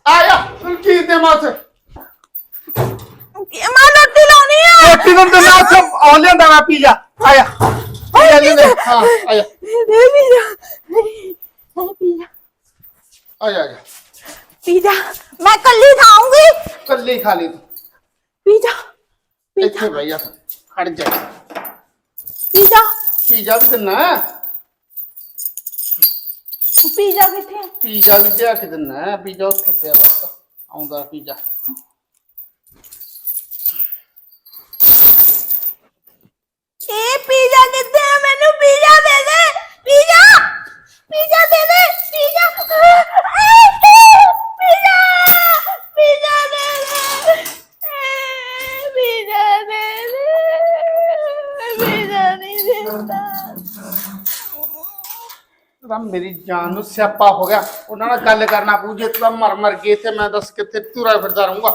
ਆਇਆ ਤੂੰ ਕੀ ਦੇ ਮਾਥੇ ਕੀ ਮੈਂ ਰੋਟੀ ਲਾਉਣੀ ਆ? ਰੋਟੀ ਨੂੰ ਤੇ ਨਾ ਸਭ ਆ ਲਿਆਂਦਾ ਮੈਂ ਪੀ ਜਾ ਆਇਆ ਪੀ ਜਾ ਲੈ ਹਾਂ ਆਇਆ। ਦੇ ਪੀ ਜਾ ਮੈਂ ਪੀ ਜਾ ਆਇਆ ਆਇਆ। ਪੀ ਜਾ ਮੈਂ ਕੱਲੀ ਖਾਉਂਗੀ ਕੱਲੀ ਖਾ ਲਈ ਤੂੰ। ਪੀ ਜਾ ਪੀ ਇੱਥੇ ਬਈ ਜਾ ਖੜ ਜਾ। ਪੀ ਜਾ ਪੀਜ਼ਾ ਵੀ ਦਿੰਨਾ? ਪੀਜ਼ਾ ਕਿੱਥੇ ਆ? ਪੀਜ਼ਾ ਵੀ ਲਿਆ ਕੇ ਦਿੰਨਾ। ਪੀਜ਼ਾ ਉੱਥੇ ਪਿਆ ਬਸ ਆਉਂਦਾ ਪੀਜ਼ਾ। ਇਹ ਮੇਰੀ ਜਾਨ ਨੂੰ ਸਿਆਪਾ ਹੋ ਗਿਆ। ਉਹਨਾਂ ਨਾਲ ਗੱਲ ਕਰਨਾ ਪਊ ਜੇ ਤੂੰ ਤਾਂ ਮਰ ਮਰ ਗਈ ਤੇ ਮੈਂ ਦੱਸ ਕਿੱਥੇ ਤੁਰਾ ਫਿਰਦਾ ਰਹੂੰਗਾ।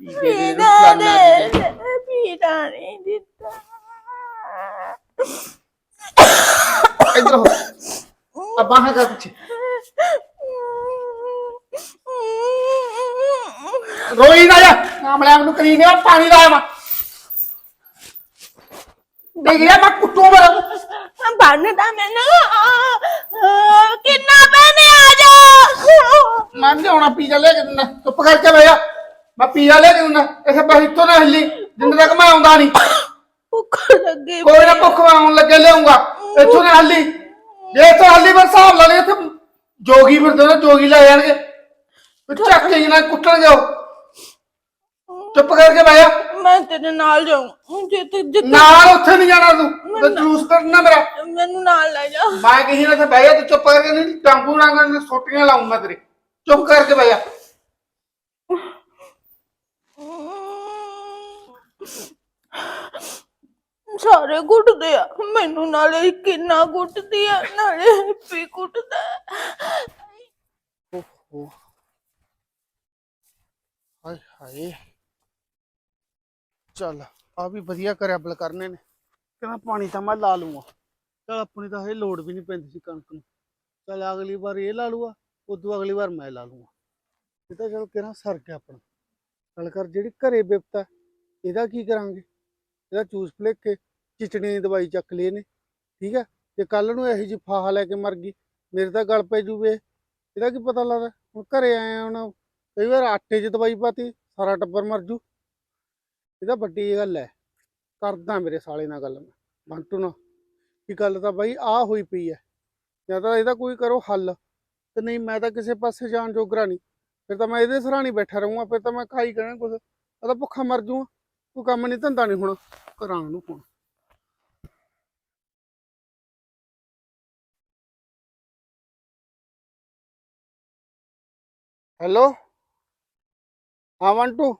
ਪੀਜ਼ੇ ਦੇ ਪੀਜ਼ਾ ਰੁਪਾਨਾ ਦੇ ਦੇ ਦੇ ਪੀਜ਼ਾ ਨਹੀਂ ਦਿੱਤਾ। ਇੱਧਰ ਹੋ। ਆ ਬਾਹਾਂ ਦਾ ਪਿੱਛੇ। ਰੋਈ ਨਾ ਜਾ। ਕਾਮਲਿਆਂ ਨੂੰ ਕਰੀ ਨੇ ਪਾਣੀ ਲਾਇਆ ਵਾ ਦੇਖ ਲਿਆ ਮੈਂ ਕੁੱਟੂ ਮੇਰਾ। ਬਣਦਾ ਮੈਨੂੰ ਆਹ, ਕਿੰਨਾ ਪੈਨੇ ਆ ਜਾ ਮੈਂ ਨਹੀਂ ਆਉਣਾ ਪੀਜ਼ਾ ਲੈ ਕੇ ਦਿੰਦਾ ਚੁੱਪ ਕਰਕੇ ਬਹਿ ਜਾ। ਮੈਂ ਪੀਜ਼ਾ ਲੈ ਕੇ ਦਿੰਦਾ ਇਸੇ ਬਸ ਇੱਥੋਂ ਨਾ ਹਿੱਲੀ ਜਿੰਨੇ ਤੱਕ ਮੈਂ ਆਉਂਦਾ ਨਹੀਂ ਭੁੱਖ ਲੱਗੀ ਕੋਈ ਨਾ ਭੁੱਖ ਆਉਣ ਲੱਗੇ ਲਿਆਉਂਗਾ ਇੱਥੋਂ ਨਾ ਹੱਲੀ। ਜੇ ਇੱਥੋਂ ਹੱਲੀ ਪਰ ਹਿਸਾਬ ਲਾ ਲਈ ਇੱਥੇ ਜੋਗੀ ਫਿਰਦੇ ਨੇ ਜੋਗੀ ਲੈ ਜਾਣਗੇ। ਚੱਕ ਕੇ ਨਾ ਕੁੱਟਣਗੇ ਉਹ ਚੁੱਪ ਕਰਕੇ ਬਹਿ ਜਾ। ਮੈਂ ਤੇਰੇ ਨਾਲ ਜਾਉਂ ਜਿੱਥੇ ਨਾਲ ਉੱਥੇ ਨਹੀਂ ਜਾਣਾ ਤੂੰ। ਤੇ ਜੂਸ ਕਰਨਾ ਮੇਰਾ। ਮੈਨੂੰ ਨਾਲ ਲੈ ਜਾ। ਮੈਂ ਕਹੀ ਨਾ ਤੇ ਬਹਿ ਜਾ ਤੂੰ ਚੁੱਪ ਕਰਕੇ ਨਹੀਂ ਟਾਂਗੂ ਨਾਲ ਸੋਟੀਆਂ ਲਾਉਂ ਮੈਂ ਤੇਰੇ। ਚੁੱਪ ਕਰਕੇ ਬਹਿ ਸਾਰੇ ਗੁੱਟਦੇ ਆ। ਮੈਨੂੰ ਨਾਲੇ ਕਿੰਨਾ ਗੁੱਟਦੀ ਆ ਨਾਲੇ ਹੈਪੀ ਗੁੱਟਦਾ ਹਾਏ ਹਾਏ। ਚੱਲ ਆ ਵੀ ਵਧੀਆ ਕਰਿਆ ਬਲ ਕਰਨੇ ਨੇ। ਕਹਿੰਦਾ ਪਾਣੀ ਤਾਂ ਮੈਂ ਲਾ ਲੂੰਗਾ ਚੱਲ ਆਪਣੀ ਤਾਂ ਇਹ ਲੋੜ ਵੀ ਨਹੀਂ ਪੈਂਦੀ ਸੀ ਕਣਕ ਨੂੰ। ਚੱਲ ਅਗਲੀ ਵਾਰ ਇਹ ਲਾ ਲੂਆ ਉਦੋਂ ਅਗਲੀ ਵਾਰ ਮੈਂ ਲਾ ਲੂੰਗਾ। ਇਹ ਤਾਂ ਚਲ ਕਿਹੜਾ ਸਰ ਗਿਆ ਆਪਣਾ। ਚੱਲ ਕਰ ਜਿਹੜੀ ਘਰੇ ਬਿਪਤਾ ਇਹਦਾ ਕੀ ਕਰਾਂਗੇ? ਇਹਦਾ ਚੂਸ ਭਲੇਖੇ ਚਿਚੜੀ ਦੀ ਦਵਾਈ ਚੱਕ ਲਈ ਨੇ ਠੀਕ ਹੈ? ਤੇ ਕੱਲ ਨੂੰ ਇਹੋ ਜਿਹੀ ਫਾਹਾ ਲੈ ਕੇ ਮਰ ਗਈ, ਮੇਰੇ ਤਾਂ ਗਲ ਪੈ ਜੂਵੇ। ਇਹਦਾ ਕੀ ਪਤਾ ਲੱਗਦਾ? ਹੁਣ ਘਰੇ ਆਏ ਆ ਹੁਣ, ਕਈ ਵਾਰ ਆਟੇ 'ਚ ਦਵਾਈ ਪਾਤੀ, ਸਾਰਾ ਟੱਬਰ ਮਰ ਜੂ। ਇਹਦਾ ਵੱਡੀ ਗੱਲ ਹੈ। ਕਰਦਾ ਮੇਰੇ ਸਾਲੇ ਨਾਲ ਗੱਲ ਮੈਂ। ਬੰਟੂ ਨਾਲ। ਕੀ ਗੱਲ ਤਾਂ ਬਾਈ ਆ ਹੋਈ ਪਈ ਹੈ। ਜਾਂ ਤਾਂ ਇਹਦਾ ਕੋਈ ਕਰੋ ਹੱਲ। ਤੇ ਨਹੀਂ, ਮੈਂ ਤਾਂ ਕਿਸੇ ਪਾਸੇ ਜਾਣ ਜੋਗਰਾ ਨਹੀਂ। ਫਿਰ ਤਾਂ ਮੈਂ ਇਹਦੇ ਸਰਾਣੀ ਬੈਠਾ ਰਹੂੰਗਾ, ਫਿਰ ਤਾਂ ਮੈਂ ਖਾਈ ਕਹਿਣਾ ਕੁਛ। ਆ ਤਾਂ ਭੁੱਖਾ ਮਰ ਜੂਗਾ। ਕੋਈ ਕੰਮ ਨਹੀਂ, ਧੰਦਾ ਨਹੀਂ ਹੁਣ ਕਰਾਂ ਨੂੰ ਫੋਨ ਹੈਲੋ? ਹਾਂ ਵੰਟੂ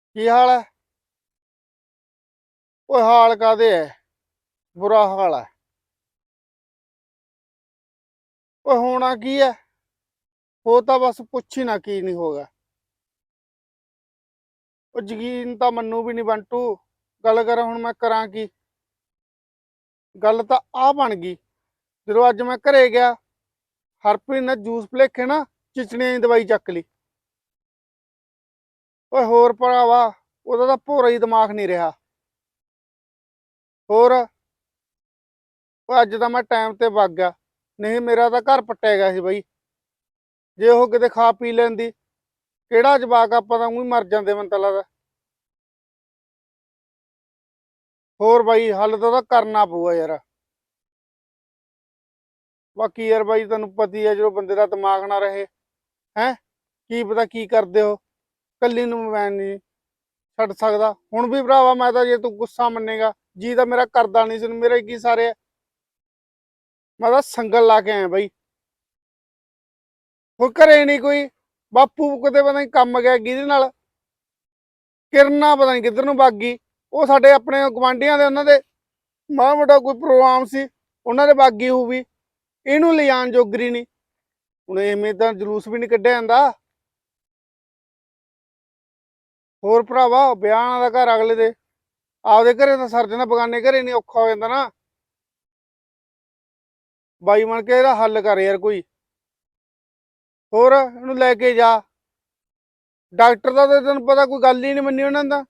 ਕੀ ਹਾਲ ਹੈ? ਓਏ, ਹਾਲ ਕਾਦੇ ਹੈ ਬੁਰਾ ਹਾਲ ਹੈ ਓਏ ਹੋਣਾ ਕੀ ਹੈ ਹੋ ਤਾਂ ਬਸ ਪੁੱਛ ਹੀ ਨਾ ਕੀ ਨਹੀਂ ਹੋਗਾ ਉਹ ਯਕੀਨ ਤਾਂ ਮੰਨੂ ਵੀ ਨਹੀਂ ਬੰਟੂ। ਗੱਲ ਕਰ ਹੁਣ ਮੈਂ ਕਰਾਂ ਕੀ? ਗੱਲ ਤਾਂ ਆ ਬਣ ਗਈ। ਜਦੋਂ ਅੱਜ ਮੈਂ ਘਰੇ ਗਿਆ, ਹਰਪ੍ਰੀਤ ਨੇ ਜੂਸ ਭਲੇਖੇ ਨਾ ਚਿਚੜੀਆਂ ਦੀ ਦਵਾਈ ਚੱਕ ਲਈ। ਓਏ ਹੋਰ ਭਰਾਵਾ, ਉਹਦਾ ਤਾਂ ਭੋਰਾ ਹੀ ਦਿਮਾਗ ਨਹੀਂ ਰਿਹਾ। ਹੋਰ ਉਹ ਅੱਜ ਤਾਂ ਮੈਂ ਟਾਈਮ ਤੇ ਵਗ ਗਿਆ। ਨਹੀਂ, ਮੇਰਾ ਤਾਂ ਘਰ ਪੱਟਿਆ ਗਿਆ ਸੀ ਬਾਈ। ਜੇ ਉਹ ਕਿਤੇ ਖਾ ਪੀ ਲੈਂਦੀ, ਕਿਹੜਾ ਜਵਾਕ ਆਪਾਂ ਤਾਂ ਉਹੀ ਮਰ ਜਾਂਦੇ ਮੈਨੂੰ ਤਾਂ ਲੱਗਦਾ। ਹੋਰ ਬਾਈ, ਹੱਲ ਤਾਂ ਉਹਦਾ ਕਰਨਾ ਪਊਗਾ ਯਾਰ। ਬਾਕੀ ਯਾਰ ਬਾਈ, ਤੈਨੂੰ ਪਤੀ ਹੈ ਜਦੋਂ ਬੰਦੇ ਦਾ ਦਿਮਾਗ ਨਾ ਰਹੇ। ਹੈ? ਕੀ ਪਤਾ ਕੀ ਕਰਦੇ ਹੋ ਕੱਲੀ ਨੂੰ ਮੈਂ ਨਹੀਂ ਛੱਡ ਸਕਦਾ। ਹੁਣ ਵੀ ਭਰਾਵਾ, ਮੈਂ ਤਾਂ ਜੇ ਤੂੰ ਗੁੱਸਾ ਮੰਨੇਗਾ, ਜੀ ਤਾਂ ਮੇਰਾ ਕਰਦਾ ਨਹੀਂ ਸੀ, ਮੇਰੇ ਕੀ ਸਾਰੇ ਮੈਂ ਤਾਂ ਸੰਗਲ ਲਾ ਕੇ ਆਇਆ ਬਾਈ। ਉਹ ਘਰੇ ਨਹੀਂ ਕੋਈ, ਬਾਪੂ ਕਿਤੇ ਪਤਾ ਨਹੀਂ ਕੰਮ ਗਿਆ ਕਿਹਦੇ ਨਾਲ। ਕਿਰਨਾ ਪਤਾ ਨਹੀਂ ਕਿੱਧਰ ਨੂੰ ਭੱਗ ਗਈ। ਉਹ ਸਾਡੇ ਆਪਣੇ ਗਵਾਂਢੀਆਂ ਦੇ, ਉਹਨਾਂ ਦੇ ਮਾਂ ਮੋਟਾ ਕੋਈ ਪ੍ਰੋਗਰਾਮ ਸੀ, ਉਹਨਾਂ ਦੇ ਬਾਗੀ ਹੋ ਵੀ। ਇਹਨੂੰ ਲਿਜਾਣ ਜੋਗਰੀ ਨਹੀਂ ਹੁਣ ਐਵੇਂ ਤਾਂ ਜਲੂਸ ਵੀ ਨਹੀਂ ਕੱਢਿਆ ਜਾਂਦਾ। ਹੋਰ ਭਰਾਵਾ, ਵਿਆਹਾਂ ਦਾ ਘਰ ਅਗਲੇ ਦੇ। ਆਪਦੇ ਘਰੇ ਤਾਂ ਸਰ ਜਾਂਦਾ ਬਗਾਨੇ ਘਰੇ ਨਹੀਂ ਔਖਾ ਹੋ ਜਾਂਦਾ ਨਾ। ਬਾਈ ਬਣ ਕੇ ਇਹਦਾ ਹੱਲ ਕਰ ਯਾਰ ਕੋਈ। ਹੋਰ ਇਹਨੂੰ ਲੈ ਕੇ ਜਾ। ਡਾਕਟਰ ਦਾ ਤਾਂ ਤੈਨੂੰ ਪਤਾ ਕੋਈ ਗੱਲ ਹੀ ਨਹੀਂ ਮੰਨੀ ਉਹਨਾਂ ਦਾ।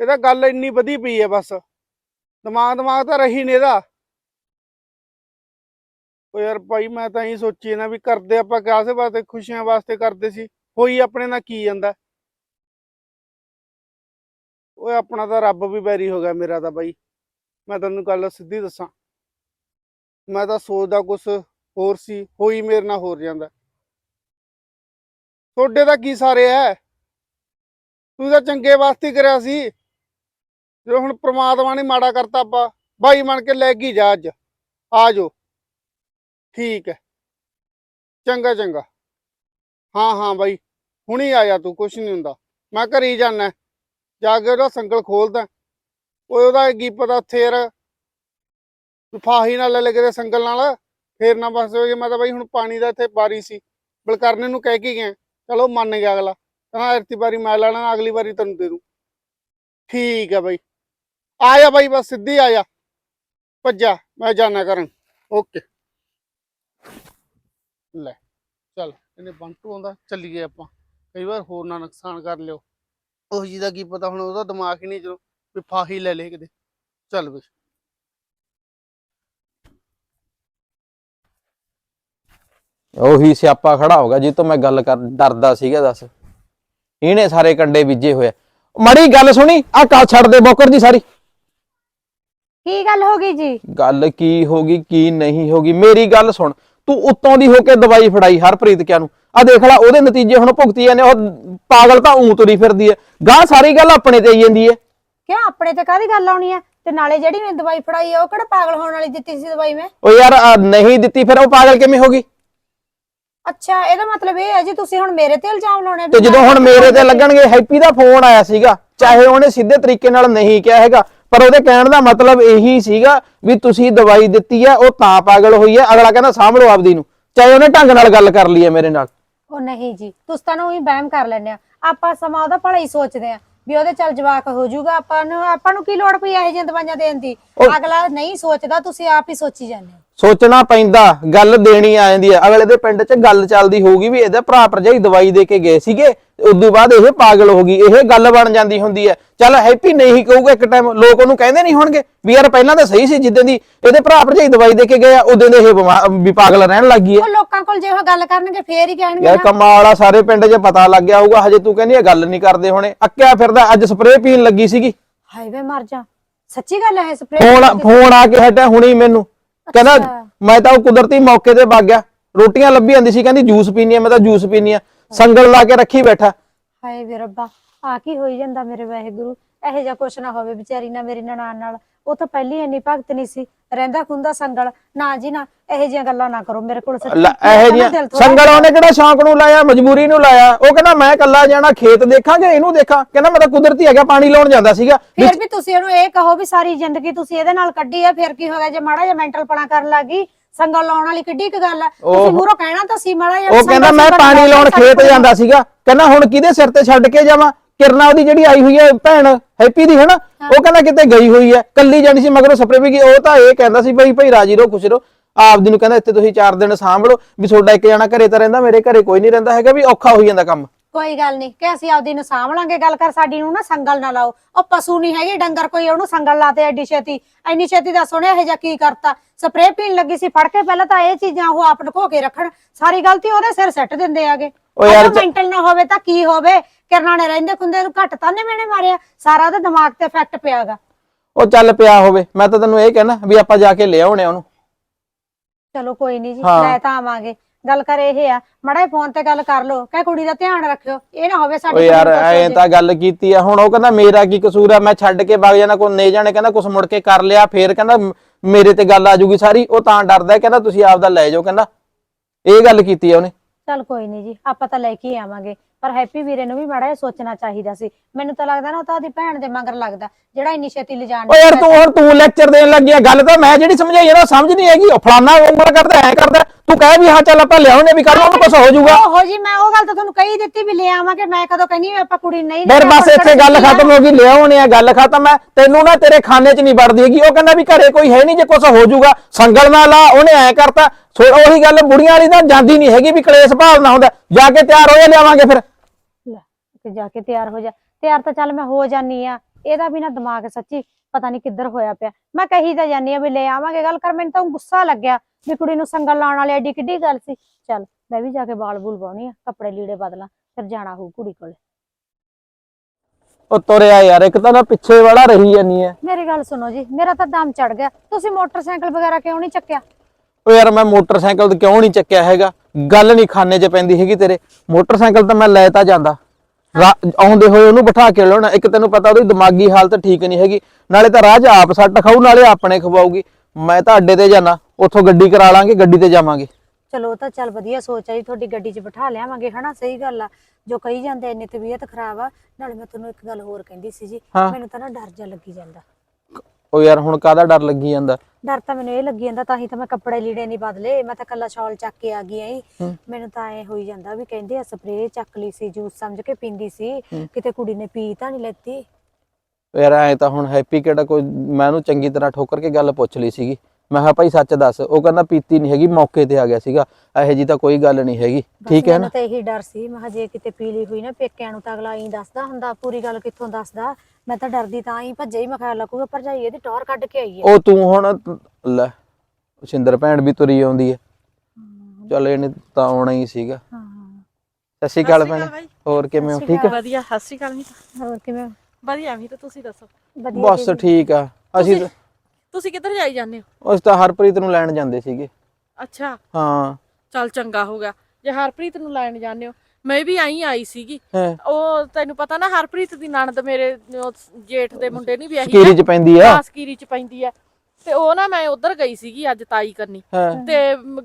ਇਹਦਾ ਗੱਲ ਇੰਨੀ ਵਧੀ ਪਈ ਹੈ ਬਸ। ਦਿਮਾਗ ਦਿਮਾਗ ਤਾਂ ਰਹੀ ਨਹੀਂ ਇਹਦਾ। ਉਹ ਯਾਰ ਭਾਈ ਮੈਂ ਤਾਂ ਇਹੀ ਸੋਚੀ ਨਾ ਵੀ ਕਰਦੇ ਆਪਾਂ ਕਾਸੇ ਵਾਸਤੇ, ਖੁਸ਼ੀਆਂ ਵਾਸਤੇ ਕਰਦੇ ਸੀ। ਹੋਈ ਆਪਣੇ ਨਾਲ ਕੀ ਜਾਂਦਾ। ਓਏ ਆਪਣਾ ਤਾਂ ਰੱਬ ਵੀ ਬੈਰੀ ਹੋ ਗਿਆ ਮੇਰਾ ਤਾਂ ਬਾਈ। ਮੈਂ ਤੈਨੂੰ ਗੱਲ ਸਿੱਧੀ ਦੱਸਾਂ। ਮੈਂ ਤਾਂ ਸੋਚਦਾ ਕੁਛ ਹੋਰ ਸੀ ਹੋਈ ਮੇਰੇ ਨਾਲ ਹੋਰ ਜਾਂਦਾ। ਤੁਹਾਡੇ ਤਾਂ ਕੀ ਸਾਰੇ ਐ? ਤੂੰ ਤਾਂ ਚੰਗੇ ਵਾਸਤੇ ਕਰਿਆ ਸੀ। ਜੋ ਹੁਣ ਪ੍ਰਮਾਤਮਾ ਨੇ ਮਾੜਾ ਕਰਤਾ ਆਪਾਂ, ਬਾਈ ਬਣ ਕੇ ਲੈ ਗਈ ਜਾ ਅੱਜ। ਆ ਜਾਓ। ਠੀਕ ਹੈ ਚੰਗਾ ਚੰਗਾ। ਹਾਂ ਹਾਂ ਬਾਈ। ਹੁਣੀ ਆ ਜਾ ਤੂੰ, ਕੁਛ ਨਹੀਂ ਹੁੰਦਾ। ਮੈਂ ਘਰੇ ਹੀ ਜਾਣਾ ਜਾ ਕੇ ਉਹਦਾ ਸੰਗਲ ਖੋਲਦਾ। ਓਏ, ਉਹਦਾ ਕੀ ਪਤਾ ਉੱਥੇ ਯਾਰ ਫਾਹੀ ਨਾਲ ਲੈ ਲੈ ਕੇ ਸੰਗਲ ਨਾਲ, ਫੇਰ ਨਾ ਬਸ ਹੋ ਮੈਂ ਤਾਂ ਬਾਈ ਹੁਣ ਪਾਣੀ ਦਾ ਇੱਥੇ ਬਾਰੀ ਸੀ। ਬਲਕਰਨੇ ਨੂੰ ਕਹਿ ਕੇ ਗਿਆ। ਚਲੋ ਮੰਨ ਗਿਆ ਅਗਲਾ। ਕਹਿੰਦਾ ਇਰਤੀ ਵਾਰੀ ਮੈਂ ਲੈਣਾ ਅਗਲੀ ਵਾਰੀ ਤੈਨੂੰ ਦੇ ਦੂੰ। ਠੀਕ ਹੈ ਬਾਈ। ਆਇਆ ਬਾਈ, ਬਸ ਸਿੱਧੀ ਆ ਜਾ ਭੱਜਾ, ਮੈਂ ਜਾਣਾ ਕਰਨ। ਓਕੇ। ਲੈ, ਚੱਲ, ਇਹਨੇ ਬੰਟੂ ਆਉਂਦਾ, ਚੱਲੀਏ ਆਪਾਂ। ਕਈ ਵਾਰ ਹੋਰ ਨਾ ਨੁਕਸਾਨ ਕਰ ਲਿਓ। ਉਹ ਜੀ ਦਾ ਕੀ ਪਤਾ, ਹੁਣ ਉਹਦਾ ਦਿਮਾਗ ਹੀ ਨਹੀਂ ਚਲੋ। ਵੀ ਫਾਹੀ ਲੈ ਲੇ ਕਿਤੇ। ਚੱਲ ਬਈ। ਉਹੀ ਸਿਆਪਾ ਖੜਾ ਹੋ ਗਿਆ ਜੀ ਤੋਂ ਮੈਂ ਗੱਲ ਕਰ ਡਰਦਾ ਸੀਗਾ ਦੱਸ। ਇਹਨੇ ਸਾਰੇ ਕੰਡੇ ਬੀਜੇ ਹੋਏ ਆ। ਮੜੀ ਗੱਲ ਸੁਣੀ ਆ ਕੱਲ ਛੱਡ ਦੇ ਬੋਕਰ ਦੀ ਸਾਰੀ। ਕੀ ਗੱਲ ਹੋ ਗਈ ਜੀ? ਗੱਲ ਕੀ ਹੋ ਗਈ ਕੀ ਨਹੀਂ ਹੋ ਗਈ? ਮੇਰੀ ਗੱਲ ਸੁਣ ਤੂੰ ਉੱਤੋਂ ਦੀ ਹੋ ਕੇ ਦਵਾਈ ਫੜਾਈ ਹਰਪ੍ਰੀਤ ਕਿਆ ਨੂੰ। ਆ ਦੇਖ ਲੈ ਉਹਦੇ ਨਤੀਜੇ ਹੁਣ ਭੁਗਤੀ ਜਾਂਦੇ ਉਹ ਪਾਗਲ ਤਾਂ ਊਂ ਤੁਰੀ ਫਿਰਦੀ ਐ ਗਾਂ ਸਾਰੀ ਗੱਲ ਆਪਣੇ ਤੇ ਆਈ ਜਾਂਦੀ ਐ ਕਿਉਂ ਆਪਣੇ ਤੇ ਕਾਹਦੀ ਗੱਲ ਆਉਣੀ ਆ? ਤੇ ਨਾਲੇ ਜਿਹੜੀ ਮੈਂ ਦਵਾਈ ਫੜਾਈ ਉਹ ਕਿਹੜਾ ਪਾਗਲ ਹੋਣ ਵਾਲੀ ਦਿੱਤੀ ਸੀ ਦਵਾਈ ਮੈਂ? ਉਹ ਯਾਰ ਨਹੀਂ ਦਿੱਤੀ ਫਿਰ ਉਹ ਪਾਗਲ ਕਿਵੇਂ ਹੋ ਗਈ? ਅੱਛਾ ਇਹਦਾ ਮਤਲਬ ਇਹ ਹੈ ਜੀ ਤੁਸੀਂ ਹੁਣ ਮੇਰੇ ਤੇ ਇਲਜ਼ਾਮ ਲਾਉਣੇ ਤੇ ਜਦੋਂ ਹੁਣ ਮੇਰੇ ਤੇ ਲੱਗਣਗੇ ਹੈਪੀ ਦਾ ਫੋਨ ਆਇਆ ਸੀਗਾ ਚਾਹੇ ਉਹਨੇ ਸਿੱਧੇ ਤਰੀਕੇ ਨਾਲ ਨਹੀਂ ਕਿਹਾ ਹੈਗਾ ਪਰ ਉਹਦੇ ਕਹਿਣ ਦਾ ਮਤਲਬ ਇਹੀ ਸੀਗਾ ਵੀ ਤੁਸੀਂ ਦਵਾਈ ਦਿੱਤੀ ਹੈ ਉਹ ਤਾਂ ਪਾਗਲ ਹੋਈ ਹੈ ਅਗਲਾ ਕਹਿੰਦਾ ਸਾਂਭ ਲਓ ਆਪਦੀ ਨੂੰ ਚਾਹੇ ਉਹਨੇ ਢੰਗ ਨਾਲ ਗੱਲ ਕਰ ਲਈ ਹੈ ਮੇਰੇ ਨਾਲ। ਉਹ ਨਹੀਂ ਜੀ ਤੁਸੀਂ ਤਾਂ ਉਹੀ ਵਹਿਮ ਕਰ ਲੈਂਦੇ ਆ। ਆਪਾਂ ਸਮਾਂ ਉਹਦਾ ਭਲਾ ਹੀ ਸੋਚਦੇ ਆ ਵੀ ਉਹਦੇ ਚੱਲ ਜਵਾਕ ਹੋ ਜਾਊਗਾ ਆਪਾਂ ਨੂੰ ਆਪਾਂ ਨੂੰ ਕੀ ਲੋੜ ਪਈ ਇਹੋ ਜਿਹੀਆਂ ਦਵਾਈਆਂ ਦੇਣ ਦੀ? ਉਹ- ਅਗਲਾ ਨਹੀਂ ਸੋਚਦਾ ਤੁਸੀਂ ਆਪ ਹੀ ਸੋਚੀ ਜਾਂਦੇ ਹੋ। ਸੋਚਣਾ ਪੈਂਦਾ ਗੱਲ ਦੇਣੀ ਆ ਜਾਂਦੀ ਹੈ ਅਗਲੇ ਦੇ ਪਿੰਡ 'ਚ ਗੱਲ ਚੱਲਦੀ ਹੋਊਗੀ ਵੀ ਇਹਦਾ ਭਰਾ ਭਰਜਾਈ ਦਵਾਈ ਦੇ ਕੇ ਗਏ ਸੀਗੇ ਉਦੋਂ ਬਾਅਦ ਇਹ ਪਾਗਲ ਹੋ ਗਈ ਇਹ ਗੱਲ ਬਣ ਜਾਂਦੀ ਹੁੰਦੀ ਹੈ ਚੱਲ ਹੈਪੀ ਨਹੀਂ ਕਹੂਗਾ ਇੱਕ ਟਾਈਮ ਲੋਕ ਉਹਨੂੰ ਕਹਿੰਦੇ ਨਹੀਂ ਹੋਣਗੇ ਵੀ ਯਾਰ ਪਹਿਲਾਂ ਤਾਂ ਸਹੀ ਸੀ ਜਿੱਦਾਂ ਦੀ ਇਹਦੇ ਭਰਾ ਭਰਜਾਈ ਦਵਾਈ ਦੇ ਕੇ ਗਏ ਆ ਉਦੋਂ ਦੇ ਇਹ ਵੀ ਪਾਗਲ ਰਹਿਣ ਲੱਗ ਗਈ ਹੈ ਉਹ ਲੋਕਾਂ ਕੋਲ ਜੇ ਉਹ ਗੱਲ ਕਰਨਗੇ ਫੇਰ ਹੀ ਕਹਿਣਗੇ ਯਾਰ ਕਮਾਲ ਆ ਸਾਰੇ ਪਿੰਡ 'ਚ ਪਤਾ ਲੱਗ ਗਿਆ ਹੋਊਗਾ ਹਜੇ ਤੂੰ ਕਹਿੰਦੀ ਇਹ ਗੱਲ ਨਹੀਂ ਕਰਦੇ ਹੋਣੇ। ਅੱਕਿਆ ਫਿਰਦਾ ਅੱਜ ਸਪਰੇਅ ਪੀਣ ਲੱਗੀ ਸੀਗੀ। ਹਾਏ ਵੇ ਮਰ ਜਾ। ਸੱਚੀ ਗੱਲ ਹੈ ਸਪਰੇ ਫੋਨ ਫੋਨ ਆ ਕੇ ਹਟਿਆ ਹੁਣੀ ਮੈਨੂੰ। ਕਹਿੰਦਾ। ਮੈਂ ਤਾਂ ਉਹ ਕੁਦਰਤੀ ਮੌਕੇ ਤੇ ਵਗ ਗਿਆ। ਰੋਟੀਆਂ ਲੱਭੀ ਜਾਂਦੀ ਸੀ ਕਹਿੰਦੀ ਜੂਸ ਪੀਣੀ ਆ ਮੈਂ ਤਾਂ ਜੂਸ ਪੀਣੀ ਆ। ਸੰਗਲ ਲਾ ਕੇ ਰੱਖੀ ਬੈਠਾ। ਹਾਏ ਵੇ ਰੱਬਾ। ਆ ਕੀ ਹੋਈ ਜਾਂਦਾ ਮੇਰੇ ਵਾਹਿਗੁਰੂ? ਇਹੋ ਜਿਹਾ ਕੁਛ ਨਾ ਹੋਵੇ ਵਿਚਾਰੀ ਨਾ ਮੇਰੀ ਨਨਾਣ ਨਾਲ। ਉਹ ਤਾਂ ਪਹਿਲੀ ਇੰਨੀ ਭਗਤ ਨਹੀਂ ਸੀ। ਰਹਿੰਦਾ ਖੁੰਦਾ ਸੰਗਲ। ਨਾ ਜੀ ਨਾ ਇਹੋ ਜਿਹੀਆਂ ਗੱਲਾਂ ਨਾ ਕਰੋ ਮੇਰੇ ਕੋਲ ਸੱਚੀ। ਇਹੋ ਜਿਹੀਆਂ ਦਿਲ ਥੋੜ੍ਹਾ ਸੰਗਲ ਉਹਨੇ ਕਿਹੜਾ ਸ਼ੌਂਕ ਨੂੰ ਲਾਇਆ ਮਜਬੂਰੀ ਨੂੰ ਲਾਇਆ? ਉਹ ਕਹਿੰਦਾ ਮੈਂ ਇਕੱਲਾ ਜਾਣਾ ਖੇਤ ਦੇਖਾਂਗੇ ਇਹਨੂੰ ਦੇਖਾਂ? ਕਹਿੰਦਾ ਮੈਂ ਤਾਂ ਕੁਦਰਤੀ ਹੈਗਾ ਪਾਣੀ ਲਾਉਣ ਜਾਂਦਾ ਸੀਗਾ। ਵੀ ਫਿਰ ਵੀ ਤੁਸੀਂ ਉਹਨੂੰ ਇਹ ਕਹੋ ਵੀ ਸਾਰੀ ਜ਼ਿੰਦਗੀ ਤੁਸੀਂ ਇਹਦੇ ਨਾਲ ਕੱਢੀ ਹੈ ਫਿਰ ਕੀ ਹੋ ਗਿਆ? ਜੇ ਮਾੜਾ ਜਿਹਾ ਮੈਂਟਲ ਪਣਾ ਕਰਨ ਲੱਗੀ ਸੰਗਲ ਲਾਉਣ ਵਾਲੀ ਕਿੱਡੀ ਕੁ ਗੱਲ ਹੈ ਤੁਸੀਂ ਮੂਹਰੋਂ ਕਹਿਣਾ ਤਾਂ ਸੀ ਮਾੜਾ ਜਿਹਾ ਉਹ ਸੰਗਲ ਕਹਿੰਦਾ ਮੈਂ ਸੰਗਲ ਪਾਣੀ ਲਾਉਣ ਖੇਤ ਜਾਂਦਾ ਸੀਗਾ। ਕਹਿੰਦਾ ਹੁਣ ਕਿਹਦੇ ਸਿਰ ਤੇ ਛੱਡ ਕੇ ਜਾਵਾਂ? ਕਿਰਨਾ ਉਹਦੀ ਜਿਹੜੀ ਆਈ ਹੋਈ ਹੈ ਭੈਣ ਹੈਪੀ ਦੀ ਹਨਾ ਉਹ ਕਹਿੰਦਾ ਕਿਤੇ ਗਈ ਹੋਈ ਹੈ। ਕੱਲੀ ਜਾਣੀ ਸੀ ਮਗਰੋਂ ਸਪਰੇ ਵੀ ਗਈ। ਉਹ ਤਾਂ ਇਹ ਕਹਿੰਦਾ ਸੀ ਬਈ ਭਾਈ ਰਾਜੀ ਰਹੋ ਖੁਸ਼ ਰਹੋ। ਆਪਦੀ ਨੂੰ ਕਹਿੰਦਾ ਇੱਥੇ ਤੁਸੀਂ 4 ਦਿਨ ਸਾਂਭ ਲਓ ਵੀ ਤੁਹਾਡਾ ਇੱਕ ਜਾਣਾ ਘਰੇ ਤਾਂ ਰਹਿੰਦਾ ਮੇਰੇ ਘਰੇ ਕੋਈ ਨਹੀਂ ਰਹਿੰਦਾ ਹੈਗਾ ਵੀ ਔਖਾ ਹੋਈ ਜਾਂਦਾ ਕੰਮ। ਕੋਈ ਗੱਲ ਨਹੀਂ ਕਿ ਅਸੀਂ ਆਪਦੀ ਨੂੰ ਸਾਂਭ ਲਾਂਗੇ ਗੱਲ ਕਰ ਸਾਡੀ ਨੂੰ ਨਾ ਸੰਗਲ ਨਾ ਲਾਓ। ਉਹ ਪਸ਼ੂ ਨਹੀਂ ਹੈਗੇ ਡੰਗਰ ਕੋਈ ਉਹਨੂੰ ਸੰਗਲ ਲਾਤੇ ਐਡੀ ਛੇਤੀ। ਐਨੀ ਛੇਤੀ ਦਾ ਸੁਣਿਆ ਇਹ ਜਾਂ ਕੀ ਕਰਤਾ? ਸਪਰੇਅ ਪੀਣ ਲੱਗੀ ਸੀ ਫੜ ਕੇ ਪਹਿਲਾਂ ਤਾਂ ਇਹ ਚੀਜ਼ਾਂ ਉਹ ਆਪ ਲੁਕੋ ਕੇ ਰੱਖਣ। ਸਾਰੀ ਗਲਤੀ ਉਹਦੇ ਸਿਰ ਸੱਟ ਦਿੰਦੇ ਆਗੇ ਉਹ ਯਾਰ ਮੈਂਟਲ ਨਾ ਹੋਵੇ ਤਾਂ ਕੀ ਹੋਵੇ? ਕਿਰਨਾਂ ਨੇ ਰਹਿੰਦੇ ਖੁੰਦੇ ਨੂੰ ਘੱਟ ਤਾਂ ਨੇ ਮੈਨੇ ਮਾਰਿਆ? ਸਾਰਾ ਉਹਦੇ ਦਿਮਾਗ ਤੇ ਇਫੈਕਟ ਪਿਆਗਾ। ਉਹ ਚੱਲ ਪਿਆ ਹੋਵੇ ਮੈਂ ਤਾਂ ਤੈਨੂੰ ਇਹ ਕਹਿਣਾ ਵੀ ਆਪਾਂ ਜਾ ਕੇ ਲੈ ਆਉਣੇ ਉਹਨੂੰ। ਚਲੋ ਕੋਈ ਨਹੀਂ ਜੀ ਹਾਂ। ਲੈ ਤਾਂ ਆਵਾਂਗੇ। ਗੱਲ ਕਰ ਇਹ ਆ ਮੜਾ ਫੋਨ ਤੇ ਗੱਲ ਕਰ ਲੋ ਕਹਿ ਕੁੜੀ ਦਾ ਧਿਆਨ ਰੱਖਿਓ ਇਹ ਨਾ ਹੋਵੇ ਓ ਸਾਡੇ ਯਾਰ ਕੋਲ ਕੁਛ ਹੋ ਐਂ ਜੇ। ਤਾਂ ਗੱਲ ਕੀਤੀ ਆ ਹੁਣ ਉਹ ਕਹਿੰਦਾ ਮੇਰਾ ਕੀ ਕਸੂਰ ਆ ਮੈਂ ਛੱਡ ਕੇ ਵਗ ਜਾਣਾ ਕੋਈ ਨੇ ਜਾਣੇ ਕਹਿੰਦਾ ਕੁਛ ਮੁੜ ਕੇ ਕਰ ਲਿਆ ਫੇਰ ਕਹਿੰਦਾ ਮ- ਮੇਰੇ ਤੇ ਗੱਲ ਆ ਜੂਗੀ ਸਾਰੀ ਉਹ ਤਾਂ ਡਰਦਾ ਹੈ, ਕਹਿੰਦਾ ਤੁਸੀਂ ਆਪਦਾ ਲੈ ਜਾਓ ਕਹਿੰਦਾ। ਇਹ ਗੱਲ ਕੀਤੀ ਆ ਉਹਨੇ। ਚੱਲ ਕੋਈ ਨਹੀਂ ਜੀ ਆਪਾਂ ਤਾਂ ਲੈ ਕੇ ਹੀ ਆਵਾਂਗੇ। ਪਰ ਹੈਪੀ ਵੀਰੇ ਨੂੰ ਵੀ ਮਾੜਾ ਜਿਹਾ ਸੋਚਣਾ ਚਾਹੀਦਾ ਸੀ। ਮੈਨੂੰ ਤਾਂ ਲੱਗਦਾ ਨਾ ਉਹ ਤਾਂ ਉਹਦੀ ਭੈਣ ਦੇ ਮਗਰ ਲੱਗਦਾ ਜਿਹੜਾ ਇੰਨੀ ਛੇਤੀ ਲਿਜਾਣ ਓ ਯਾਰ ਤੂੰ ਹੁਣ ਤੂੰ ਲੈਕਚਰ ਦੇਣ ਲੱਗੀ ਆ ਗੱਲ ਤਾਂ ਮੈਂ ਜਿਹੜੀ ਸਮਝਾਈ ਆ ਨਾ ਸਮਝ ਨਹੀਂ ਹੈਗੀ। ਉਹ ਫਲਾਨਾ ਉਂਗਲ ਕਰਦਾ ਐ ਕਰਦਾ। ਤੂੰ ਕਹਿ ਵੀ ਹਾਂ ਚੱਲ ਆਪਾਂ ਲਿਆਉਣੇ ਵੀ ਕੱਲ ਨੂੰ ਕੁਛ ਹੋ ਜਾਊਗਾ। ਓਹੋ ਜੀ ਮੈਂ ਉਹ ਗੱਲ ਤਾਂ ਤੁਹਾਨੂੰ ਕਹੀ ਦਿੱਤੀ ਵੀ ਲੈ ਆਵਾਂਗੇ। ਮੈਂ ਕਦੋਂ ਕਹਿੰਦੀ ਵੀ ਆਪਾਂ ਕੁੜੀ ਨਹੀਂ ਫਿਰ ਬਸ ਇੱਥੇ ਗੱਲ ਖਤਮ ਹੋ ਗਈ ਲਿਆਉਣੇ? ਆ ਗੱਲ ਖਤਮ ਹੈ ਤੈਨੂੰ ਨਾ ਤੇਰੇ ਖਾਨੇ 'ਚ ਨਹੀਂ ਵੜਦੀ ਹੈਗੀ। ਉਹ ਕਹਿੰਦਾ ਵੀ ਘਰੇ ਕੋਈ ਹੈ ਨਹੀਂ ਜੇ ਕੁਛ ਹੋ ਜਾਊਗਾ ਸੰਗਲ ਨਾਲ ਲਾ ਉਹਨੇ ਐ ਕਰਤਾ। ਸੋ ਉਹੀ ਗੱਲ ਬੁੜੀਆਂ ਵਾਲੀ ਤਾਂ ਜਾਂਦੀ ਨਹੀਂ ਹੈਗੀ ਵੀ ਕਲੇਸ਼ ਭਾਲਣਾ ਹੁੰਦਾ। ਜਾ ਕੇ ਤਿਆਰ ਹੋ ਜਾ ਲਿਆਵਾਂਗੇ ਫਿਰ। ਤੇ ਜਾ ਕੇ ਤਿਆਰ ਹੋ ਜਾ। ਤਿਆਰ ਤਾਂ ਚੱਲ ਮੈਂ ਹੋ ਜਾਨੀ ਆ। ਇਹਦਾ ਵੀ ਨਾ ਦਿਮਾਗ ਸੱਚੀ ਪਤਾ ਨਹੀਂ ਕਿੱਧਰ ਹੋਇਆ ਪਿਆ। ਮੈਂ ਕਹੀ ਤਾਂ ਜਾਨੀ ਆ ਵੀ ਲੈ ਆਵਾਂਗੇ। ਗੱਲ ਕਰ ਮੈਨੂੰ ਤਾਂ ਗੁੱਸਾ ਲੱਗਿਆ ਵੀ ਕੁੜੀ ਨੂੰ ਸੰਗਲ ਲਾਉਣ ਵਾਲੀ ਐਡੀ ਕਿੱਡੀ ਗੱਲ ਸੀ। ਚੱਲ ਮੈਂ ਵੀ ਜਾ ਕੇ ਬਾਲ ਬੂਲ ਪਾਉਣੀ ਆ ਕੱਪੜੇ ਲੀੜੇ ਬਦਲਾਂ ਫਿਰ ਜਾਣਾ ਹੋਊ ਕੁੜੀ ਕੋਲੇ। ਉਹ ਤੁਰਿਆ ਯਾਰ ਇੱਕ ਤਾਂ ਨਾ ਪਿੱਛੇ ਵਾਲਾ ਰਹੀ ਜਾਨੀ ਐ। ਮੇਰੀ ਗੱਲ ਸੁਣੋ ਜੀ ਮੇਰਾ ਤਾਂ ਦਮ ਚੜ ਗਿਆ। ਤੁਸੀਂ ਮੋਟਰਸਾਈਕਲ ਵਗੈਰਾ ਕਿਉਂ ਨਹੀਂ ਚੱਕਿਆ? ਉਹ ਯਾਰ ਮੈਂ ਮੋਟਰਸਾਈਕਲ ਤੇ ਕਿਉਂ ਨਹੀਂ ਚੱਕਿਆ ਹੈਗਾ? ਗੱਲ ਨਹੀਂ ਖਾਨੇ 'ਚ ਪੈਂਦੀ ਹੈਗੀ ਤੇਰੇ। ਮੋਟਰਸਾਈਕਲ ਤਾਂ ਮੈਂ ਲੈ ਤਾਂ ਜਾਂਦਾ। ਆਉਂਦੇ ਹੋਏ ਉਹਨੂੰ ਬਿਠਾ ਕੇ ਲਿਆਉਣਾ ਇੱਕ ਤੈਨੂੰ ਪਤਾ ਉਹਦੀ ਦਿਮਾਗੀ ਹਾਲਤ ਠੀਕ ਨਹੀਂ ਹੈਗੀ। ਨਾਲੇ ਤਾਂ 'ਚ ਆਪ ਸੱਟ ਖਾਊ ਨਾਲੇ ਆਪਣੇ ਖਵਾਊਗੀ। ਮੈਂ ਤਾਂ ਅੱਡੇ ਤੇ ਜਾਣਾ ਉੱਥੋਂ ਗੱਡੀ ਕਰਾ ਲਾਂਗੇ ਗੱਡੀ ਤੇ ਜਾਵਾਂਗੇ। ਚਲੋ ਉਹ ਤਾਂ ਚੱਲ ਵਧੀਆ ਸੋਚ ਆ ਜੀ ਤੁਹਾਡੀ ਗੱਡੀ 'ਚ ਬਿਠਾ ਲਿਆਵਾਂਗੇ ਹਨਾ? ਸਹੀ ਗੱਲ ਆ। ਜੋ ਕਹੀ ਜਾਂਦੇ ਇੰਨੀ ਤਬੀਅਤ ਖਰਾਬ ਆ। ਨਾਲੇ ਮੈਂ ਤੁਹਾਨੂੰ ਇੱਕ ਗੱਲ ਹੋਰ ਕਹਿੰਦੀ ਸੀ ਜੀ ਹਾਂ। ਮੈਨੂੰ ਤਾਂ ਨਾ ਡਰ ਜਾ ਲੱਗੀ ਜਾਂਦਾ। ਉਹ ਯਾਰ ਹੁਣ ਕਾਹਦਾ ਡਰ ਲੱਗੀ ਜਾਂਦਾ? ਡਰ ਤਾਂ ਮੈਨੂੰ ਇਹ ਲੱਗੀ ਜਾਂਦਾ ਤਾਂ ਹੀ ਤਾਂ ਮੈਂ ਕੱਪੜੇ ਲੀੜੇ ਨਹੀਂ ਬਦਲੇ। ਮੈਂ ਤਾਂ ਕੱਲਾ ਸ਼ਾਲ ਚੱਕ ਕੇ ਆ ਗਈ ਹੂੰ। ਮੈਨੂੰ ਤਾਂ ਐ ਹੋਈ ਜਾਂਦਾ ਵੀ ਕਹਿੰਦੇ ਆ ਸਪਰੇਅ ਚੱਕ ਲਈ ਸੀ ਜੂਸ ਸਮਝ ਕੇ ਪੀਂਦੀ ਸੀ। ਕਿਤੇ ਕੁੜੀ ਨੇ ਪੀ ਤਾਂ ਨਹੀਂ ਲੈਤੀ। ਯਾਰ ਐ ਤਾਂ ਹੁਣ ਹੈਪੀ ਕਿਹੜਾ ਕੋਈ ਮੈਂ ਉਹਨੂੰ ਚੰਗੀ ਤਰ੍ਹਾਂ ਠੋਕਰ ਕੇ ਗੱਲ ਪੁੱਛ ਲਈ ਸੀਗੀ। ਮੈਂ ਕਿਹਾ ਭਾਈ ਸੱਚ ਦੱਸ ਉਹ ਕਹਿੰਦਾ ਪੀਤੀ ਨਹੀਂ ਹੈਗੀ ਮੌਕੇ ਤੇ ਆ ਗਿਆ ਸੀਗਾ ਇਹੋ ਜੀ ਤਾਂ ਕੋਈ ਗੱਲ ਨਹੀਂ ਹੈਗੀ ਠੀਕ ਹੈ ਨਾ? ਮੈਨੂੰ ਤਾਂ ਇਹੀ ਡਰ ਸੀ ਮੈਂ ਕਿਹਾ ਜੇ ਕਿਤੇ ਪੀ ਲਈ ਹੋਈ ਨਾ ਪੇਕਿਆਂ ਨੂੰ ਤਾਂ ਅਗਲਾ ਹੀ ਦੱਸਦਾ ਹੁੰਦਾ ਪੂਰੀ ਗੱਲ ਕਿੱਥੋਂ ਦੱਸਦਾ? ਮੈਂ ਤਾਂ ਡਰਦੀ ਤਾਂ ਹੀ ਭੱਜੇ ਹੀ ਮੈਂ ਖਿਆਲ ਲੱਗੂਗਾ ਭਰਜਾਈ ਇਹਦੀ ਟੌਰ ਕੱਢ ਕੇ ਆਈ ਹੈ ਉਹ ਤੂੰ ਹੁਣ ਲੈ ਸਿੰਦਰ ਭੈਣ ਵੀ ਤੁਰੀ ਆਉਂਦੀ ਹੈ। ਚੱਲ ਇਹਨੇ ਤਾਂ ਆਉਣਾ ਹੀ ਸੀਗਾ। ਹਾਂ। ਸਤਿ ਸ਼੍ਰੀ ਅਕਾਲ ਭੈਣ। ਹੋਰ ਕਿਵੇਂ ਹੋ? ਠੀਕ ਹੈ? ਵਧੀਆ ਸਤਿ ਸ਼੍ਰੀ ਅਕਾਲ ਜੀ ਹੋਰ ਕਿਵੇਂ ਵਧੀਆ ਵੀ ਤਾਂ ਤੁਸੀਂ ਦੱਸੋ? ਵਧੀਆ ਬਸ। ਠੀਕ ਆ। ਅਸੀਂ ਤੁਸੀਂ ਕਿੱਧਰ ਜਾਈ ਜਾਂਦੇ ਹੋ? ਉਸ ਤਾਂ ਹਰਪ੍ਰੀਤ ਨੂੰ ਲੈਣ ਜਾਂਦੇ ਸੀਗੇ। ਅੱਛਾ। ਹਾਂ। ਚੱਲ ਚੰਗਾ ਹੋ ਗਿਆ। ਜੇ ਹਰਪ੍ਰੀਤ ਨੂੰ ਲੈਣ ਜਾਂਦੇ ਹੋ ਮੈਂ ਵੀ ਆਈ ਆਈ ਸੀਗੀ। ਹੈਂ, ਉਹ ਤੈਨੂੰ ਪਤਾ ਨਾ ਹਰਪ੍ਰੀਤ ਦੀ ਨਣਦ ਮੇਰੇ ਉਹ ਜੇਠ ਦੇ ਮੁੰਡੇ ਨਹੀਂ ਵਿਆਹੀ ਸਕੀਰੀ ਚ ਪੈਂਦੀ ਆ। ਆ ਸਕੀਰੀ ਚ ਪੈਂਦੀ ਆ। ਤੇ ਉਹ ਨਾ ਮੈਂ ਉਧਰ ਗਈ ਸੀਗੀ ਅੱਜ ਤਾਈ ਕਰਨੀ ਹਾਂ। ਤੇ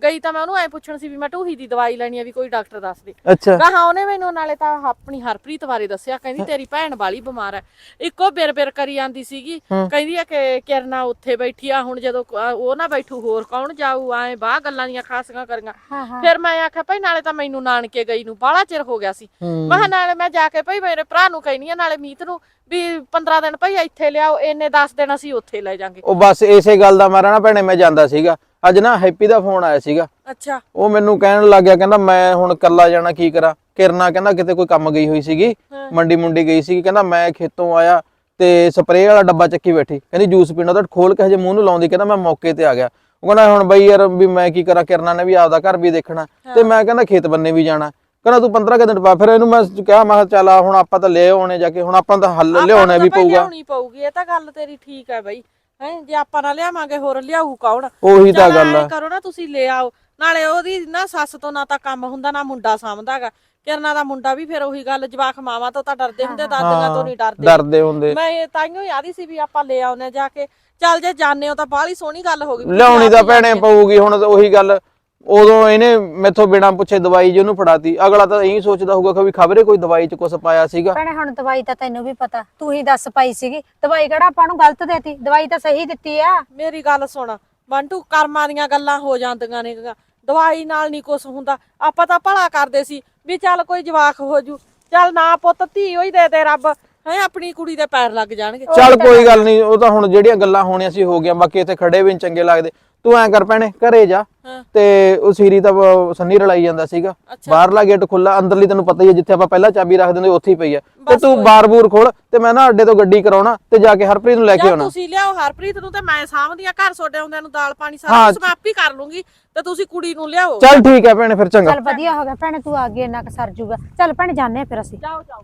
ਗਈ ਤਾਂ ਮੈਂ ਉਹਨੂੰ ਐ ਪੁੱਛਣ ਸੀ ਵੀ ਮੈਂ ਢੂਹੀ ਦੀ ਦਵਾਈ ਲੈਣੀ ਆ ਵੀ ਕੋਈ ਡਾਕਟਰ ਦੱਸ ਦੇ। ਅੱਛਾ। ਗਾਹਾਂ ਉਹਨੇ ਮੈਨੂੰ ਨਾਲੇ ਤਾਂ ਆਪਣੀ ਹਰਪ੍ਰੀਤ ਬਾਰੇ ਦੱਸਿਆ ਕਹਿੰਦੀ ਤੇਰੀ ਭੈਣ ਵਾਲੀ ਬਿਮਾਰ ਹੈ ਇੱਕੋ ਬਿਰ ਬਿਰ ਕਰੀ ਜਾਂਦੀ ਸੀਗੀ। ਕਹਿੰਦੀ ਆ ਕਿ ਕਿਰਨਾ ਉੱਥੇ ਬੈਠੀ ਆ ਹੁਣ ਜਦੋਂ ਉਹ ਨਾ ਬੈਠੂ ਹੋਰ ਕੌਣ ਜਾਊ? ਐ ਬਾਹ ਗੱਲਾਂ ਦੀਆਂ ਖਾਸੀਆਂ ਕਰੀਆਂ। ਫਿਰ ਮੈਂ ਆਖਿਆ ਭਾਈ ਨਾਲੇ ਤਾਂ ਮੈਨੂੰ ਨਾਨਕੇ ਗਈ ਨੂੰ ਬਾਹਲਾ ਚਿਰ ਹੋ ਗਿਆ ਸੀ। ਮੈਂ ਕਿਹਾ ਨਾਲੇ ਮੈਂ ਜਾ ਕੇ ਭਾਈ ਮੇਰੇ ਭਰਾ ਨੂੰ ਕਹਿਨੀ ਆ ਨਾਲੇ ਮੀਤ ਨੂੰ ਵੀ 15 ਦਿਨ ਭਾਈ ਇੱਥੇ ਲਿਆਓ ਇੰਨੇ 10 ਦਿਨ ਅਸੀਂ ਉੱਥੇ ਲੈ ਜਾਾਂਗੇ। ਉਹ ਬਸ ਇਸੇ ਗੱਲ ਦਾ ਮਾਰਾ ਨਾ ਭੈਣੇ ਮੈਂ ਜਾਂਦਾ ਸੀਗਾ। ਅੱਜ ਨਾ ਹੈਪੀ ਦਾ ਫੋਨ ਆਇਆ ਸੀਗਾ। ਅੱਛਾ। ਉਹ ਮੈਨੂੰ ਕਹਿਣ ਲੱਗ ਗਿਆ ਕਹਿੰਦਾ ਮੈਂ ਹੁਣ ਕੱਲਾ ਜਾਣਾ ਕੀ ਕਰਾਂ? ਕਿਰਨਾ ਕਹਿੰਦਾ ਕਿਤੇ ਕੋਈ ਕੰਮ ਗਈ ਹੋਈ ਸੀਗੀ। ਮੰਡੀ ਮੁੰਡੀ ਗਈ ਸੀਗੀ ਕਹਿੰਦਾ ਮੈਂ ਖੇਤੋਂ ਆਇਆ ਤੇ ਸਪਰੇਅ ਵਾਲਾ ਡੱਬਾ ਚੱਕੀ ਬੈਠੀ। ਕਹਿੰਦੀ ਜੂਸ ਪੀਣਾ ਤਾਂ ਖੋਲ ਕੇ ਹਜੇ ਮੂੰਹ ਨੂੰ ਲਾਉਂਦੀ ਕਹਿੰਦਾ ਮੈਂ ਮੌਕੇ ਤੇ ਆ ਗਿਆ। ਉਹ ਕਹਿੰਦਾ ਹੁਣ ਬਈ ਯਾਰ ਵੀ ਮੈਂ ਕੀ ਕਰਾਂ ਕਿਰਨਾ ਨੇ ਵੀ ਆਪਦਾ ਘਰ ਵੀ ਦੇਖਣਾ। ਤੇ ਮੈਂ ਕਹਿੰਦਾ ਖੇਤ ਬੰਨੇ ਵੀ ਜਾਣਾ। ਕਹਿੰਦਾ ਤੂੰ 15 ਕੁ ਦਿਨ ਪਾ ਫਿਰ ਇਹਨੂੰ ਮੈਂ ਕਿਹਾ ਮੈਂ ਕਿਹਾ ਚੱਲ ਆ ਹੁਣ ਆਪਾਂ ਤਾਂ ਲੈ ਆਉਣੇ ਜਾ ਕੇ ਹੁਣ ਆਪਾਂ ਤਾਂ ਹੱਲ ਲਿਆਉਣਾ ਵੀ ਪਊਗਾ। ਲਿਆਉਣੀ ਪਊਗੀ ਇਹ ਤਾਂ ਗੱਲ ਤੇਰੀ ਠੀਕ ਹੈ ਬਈ। ਹੈ ਜੇ ਆਪਾਂ ਨਾ ਲਿਆਵਾਂਗੇ ਹੋਰ ਲਿਆਊ ਕੌਣ? ਉਹੀ ਤਾਂ ਚੱਲ ਗੱਲ ਐਂ ਆ। ਕਰੋ ਨਾ ਤੁਸੀਂ ਲੈ ਆਓ। ਨਾਲੇ ਉਹਦੀ ਨਾ ਸੱਸ ਤੋਂ ਨਾ ਤਾਂ ਕੰਮ ਹੁੰਦਾ ਨਾ ਮੁੰਡਾ ਸਾਂਭਦਾਗਾ ਕਿਰਨਾ ਦਾ ਮੁੰਡਾ ਵੀ ਫਿਰ ਉਹੀ ਗੱਲ ਜਵਾਕ ਮਾਵਾਂ ਤੋਂ ਤਾਂ ਡਰਦੇ ਹੁੰਦੇ ਦਾਦੀਆਂ ਤੋਂ ਨਹੀਂ ਡਰਦੇ। ਡਰਦੇ ਹੁੰਦੇ। ਮੈਂ ਇਹ ਤਾਈਓ ਯਾਦੀ ਸੀ ਵੀ ਆਪਾਂ ਲੈ ਆਉਨੇ ਜਾ ਕੇ। ਚੱਲ ਜੇ ਜਾਣੇ ਹੋ ਤਾਂ ਬਾਹਲੀ ਸੋਹਣੀ ਗੱਲ ਹੋ ਗਈ ਵੀ ਲਿਆਉਣੀ ਤਾਂ ਭੈਣੇ। ਪਊਗੀ ਹੁਣ ਤਾਂ ਉਹੀ ਗੱਲ। ਉਦੋਂ ਇਹਨੇ ਮੈਥੋਂ ਬਿਨਾਂ ਪੁੱਛੇ ਦਵਾਈ ਜੀ ਉਹਨੂੰ ਫੜਾਤੀ। ਅਗਲਾ ਤਾਂ ਇਹੀ ਸੋਚਦਾ ਹੋਊਗਾ ਕਿ ਵੀ ਖਬਰੇ ਕੋਈ ਦਵਾਈ 'ਚ ਕੁਝ ਪਾਇਆ ਸੀਗਾ। ਭੈਣੇ ਹੁਣ ਦਵਾਈ ਤਾਂ ਤੈਨੂੰ ਵੀ ਪਤਾ। ਤੂੰ ਹੀ ਦੱਸ ਪਾਈ ਸੀਗੀ। ਦਵਾਈ ਕਿਹੜਾ ਆਪਾਂ ਨੂੰ ਗਲਤ ਦੇਤੀ? ਦਵਾਈ ਤਾਂ ਸਹੀ ਦਿੱਤੀ ਆ। ਮੇਰੀ ਗੱਲ ਸੁਣ। ਬੰਟੂ ਕਰਮਾਂ ਦੀਆਂ ਗੱਲਾਂ ਹੋ ਜਾਂਦੀਆਂ ਨੇ। ਦਵਾਈ ਨਾਲ ਨਹੀਂ ਕੁਝ ਹੁੰਦਾ। ਆਪਾਂ ਤਾਂ ਭਲਾ ਕਰਦੇ ਸੀ ਵੀ ਚੱਲ ਕੋਈ ਜਵਾਕ ਹੋ ਜੂ। ਚੱਲ ਨਾ ਪੁੱਤ ਧੀ ਹੋਈ ਦੇ ਦੇ ਰੱਬ। ਹੈ ਆਪਣੀ ਕੁੜੀ ਦੇ ਪੈਰ ਲੱਗ ਜਾਣਗੇ। ਚੱਲ ਕੋਈ ਗੱਲ ਨਹੀਂ ਉਹ ਤਾਂ ਹੁਣ ਜਿਹੜੀਆਂ ਗੱਲਾਂ ਹੋਣੀਆਂ ਸੀ ਹੋ ਗਿਆ ਬਾਕੀ ਇੱਥੇ ਖੜੇ ਵੀ ਨੀ ਚੰਗੇ ਲੱਗਦੇ। ਤੂੰ ਐਂ ਕਰ ਭੈਣੇ ਘਰੇ ਜਾ। ਤੇ ਉਹ ਸੀਰੀ ਤਾਂ ਸੰਨੀ ਰਲਾਈ ਜਾਂਦਾ ਸੀਗਾ। ਬਾਹਰਲਾ ਗੇਟ ਖੁੱਲਾ ਅੰਦਰਲੀ ਤੈਨੂੰ ਪਤਾ ਹੀ ਹੈ ਜਿੱਥੇ ਆਪਾਂ ਪਹਿਲਾਂ ਚਾਬੀ ਰੱਖ ਦਿੰਦੇ ਉੱਥੇ ਹੀ ਪਈ ਆ ਤੇ ਤੂੰ ਬਾਰ-ਬੂਰ ਖੋਲ ਤੇ ਮੈਂ ਨਾ ਅੱਡੇ ਤੋਂ ਗੱਡੀ ਕਰਾਉਣਾ ਤੇ ਜਾ ਕੇ ਹਰਪ੍ਰੀਤ ਨੂੰ ਲੈ ਕੇ ਆਉਣਾ। ਤੁਸੀਂ ਲਿਆਓ ਹਰਪ੍ਰੀਤ ਨੂੰ ਤੇ ਮੈਂ ਸਾਂਭਦੀਆਂ ਘਰ ਛੋਡੇ ਆਉਂਦਿਆਂ ਨੂੰ ਦਾਲ ਪਾਣੀ। ਸਾਰਾ ਕੁਝ ਮੈਂ ਆਪ ਹੀ ਕਰ ਲੂੰਗੀ ਤੇ ਤੁਸੀਂ ਕੁੜੀ ਨੂੰ ਲਿਆਓ। ਚੱਲ ਠੀਕ ਹੈ ਭੈਣੇ ਫਿਰ ਚੰਗਾ। ਚੱਲ ਵਧੀਆ ਹੋ ਗਿਆ ਭੈਣੇ ਤੂੰ ਆ ਗਈ ਇੰਨਾ ਕੁ ਸਰ ਜੂਗਾ। ਚੱਲ ਭੈਣੇ ਜਾਣੇ ਆ ਫਿਰ ਅਸੀਂ। ਜਾਓ ਜਾਓ।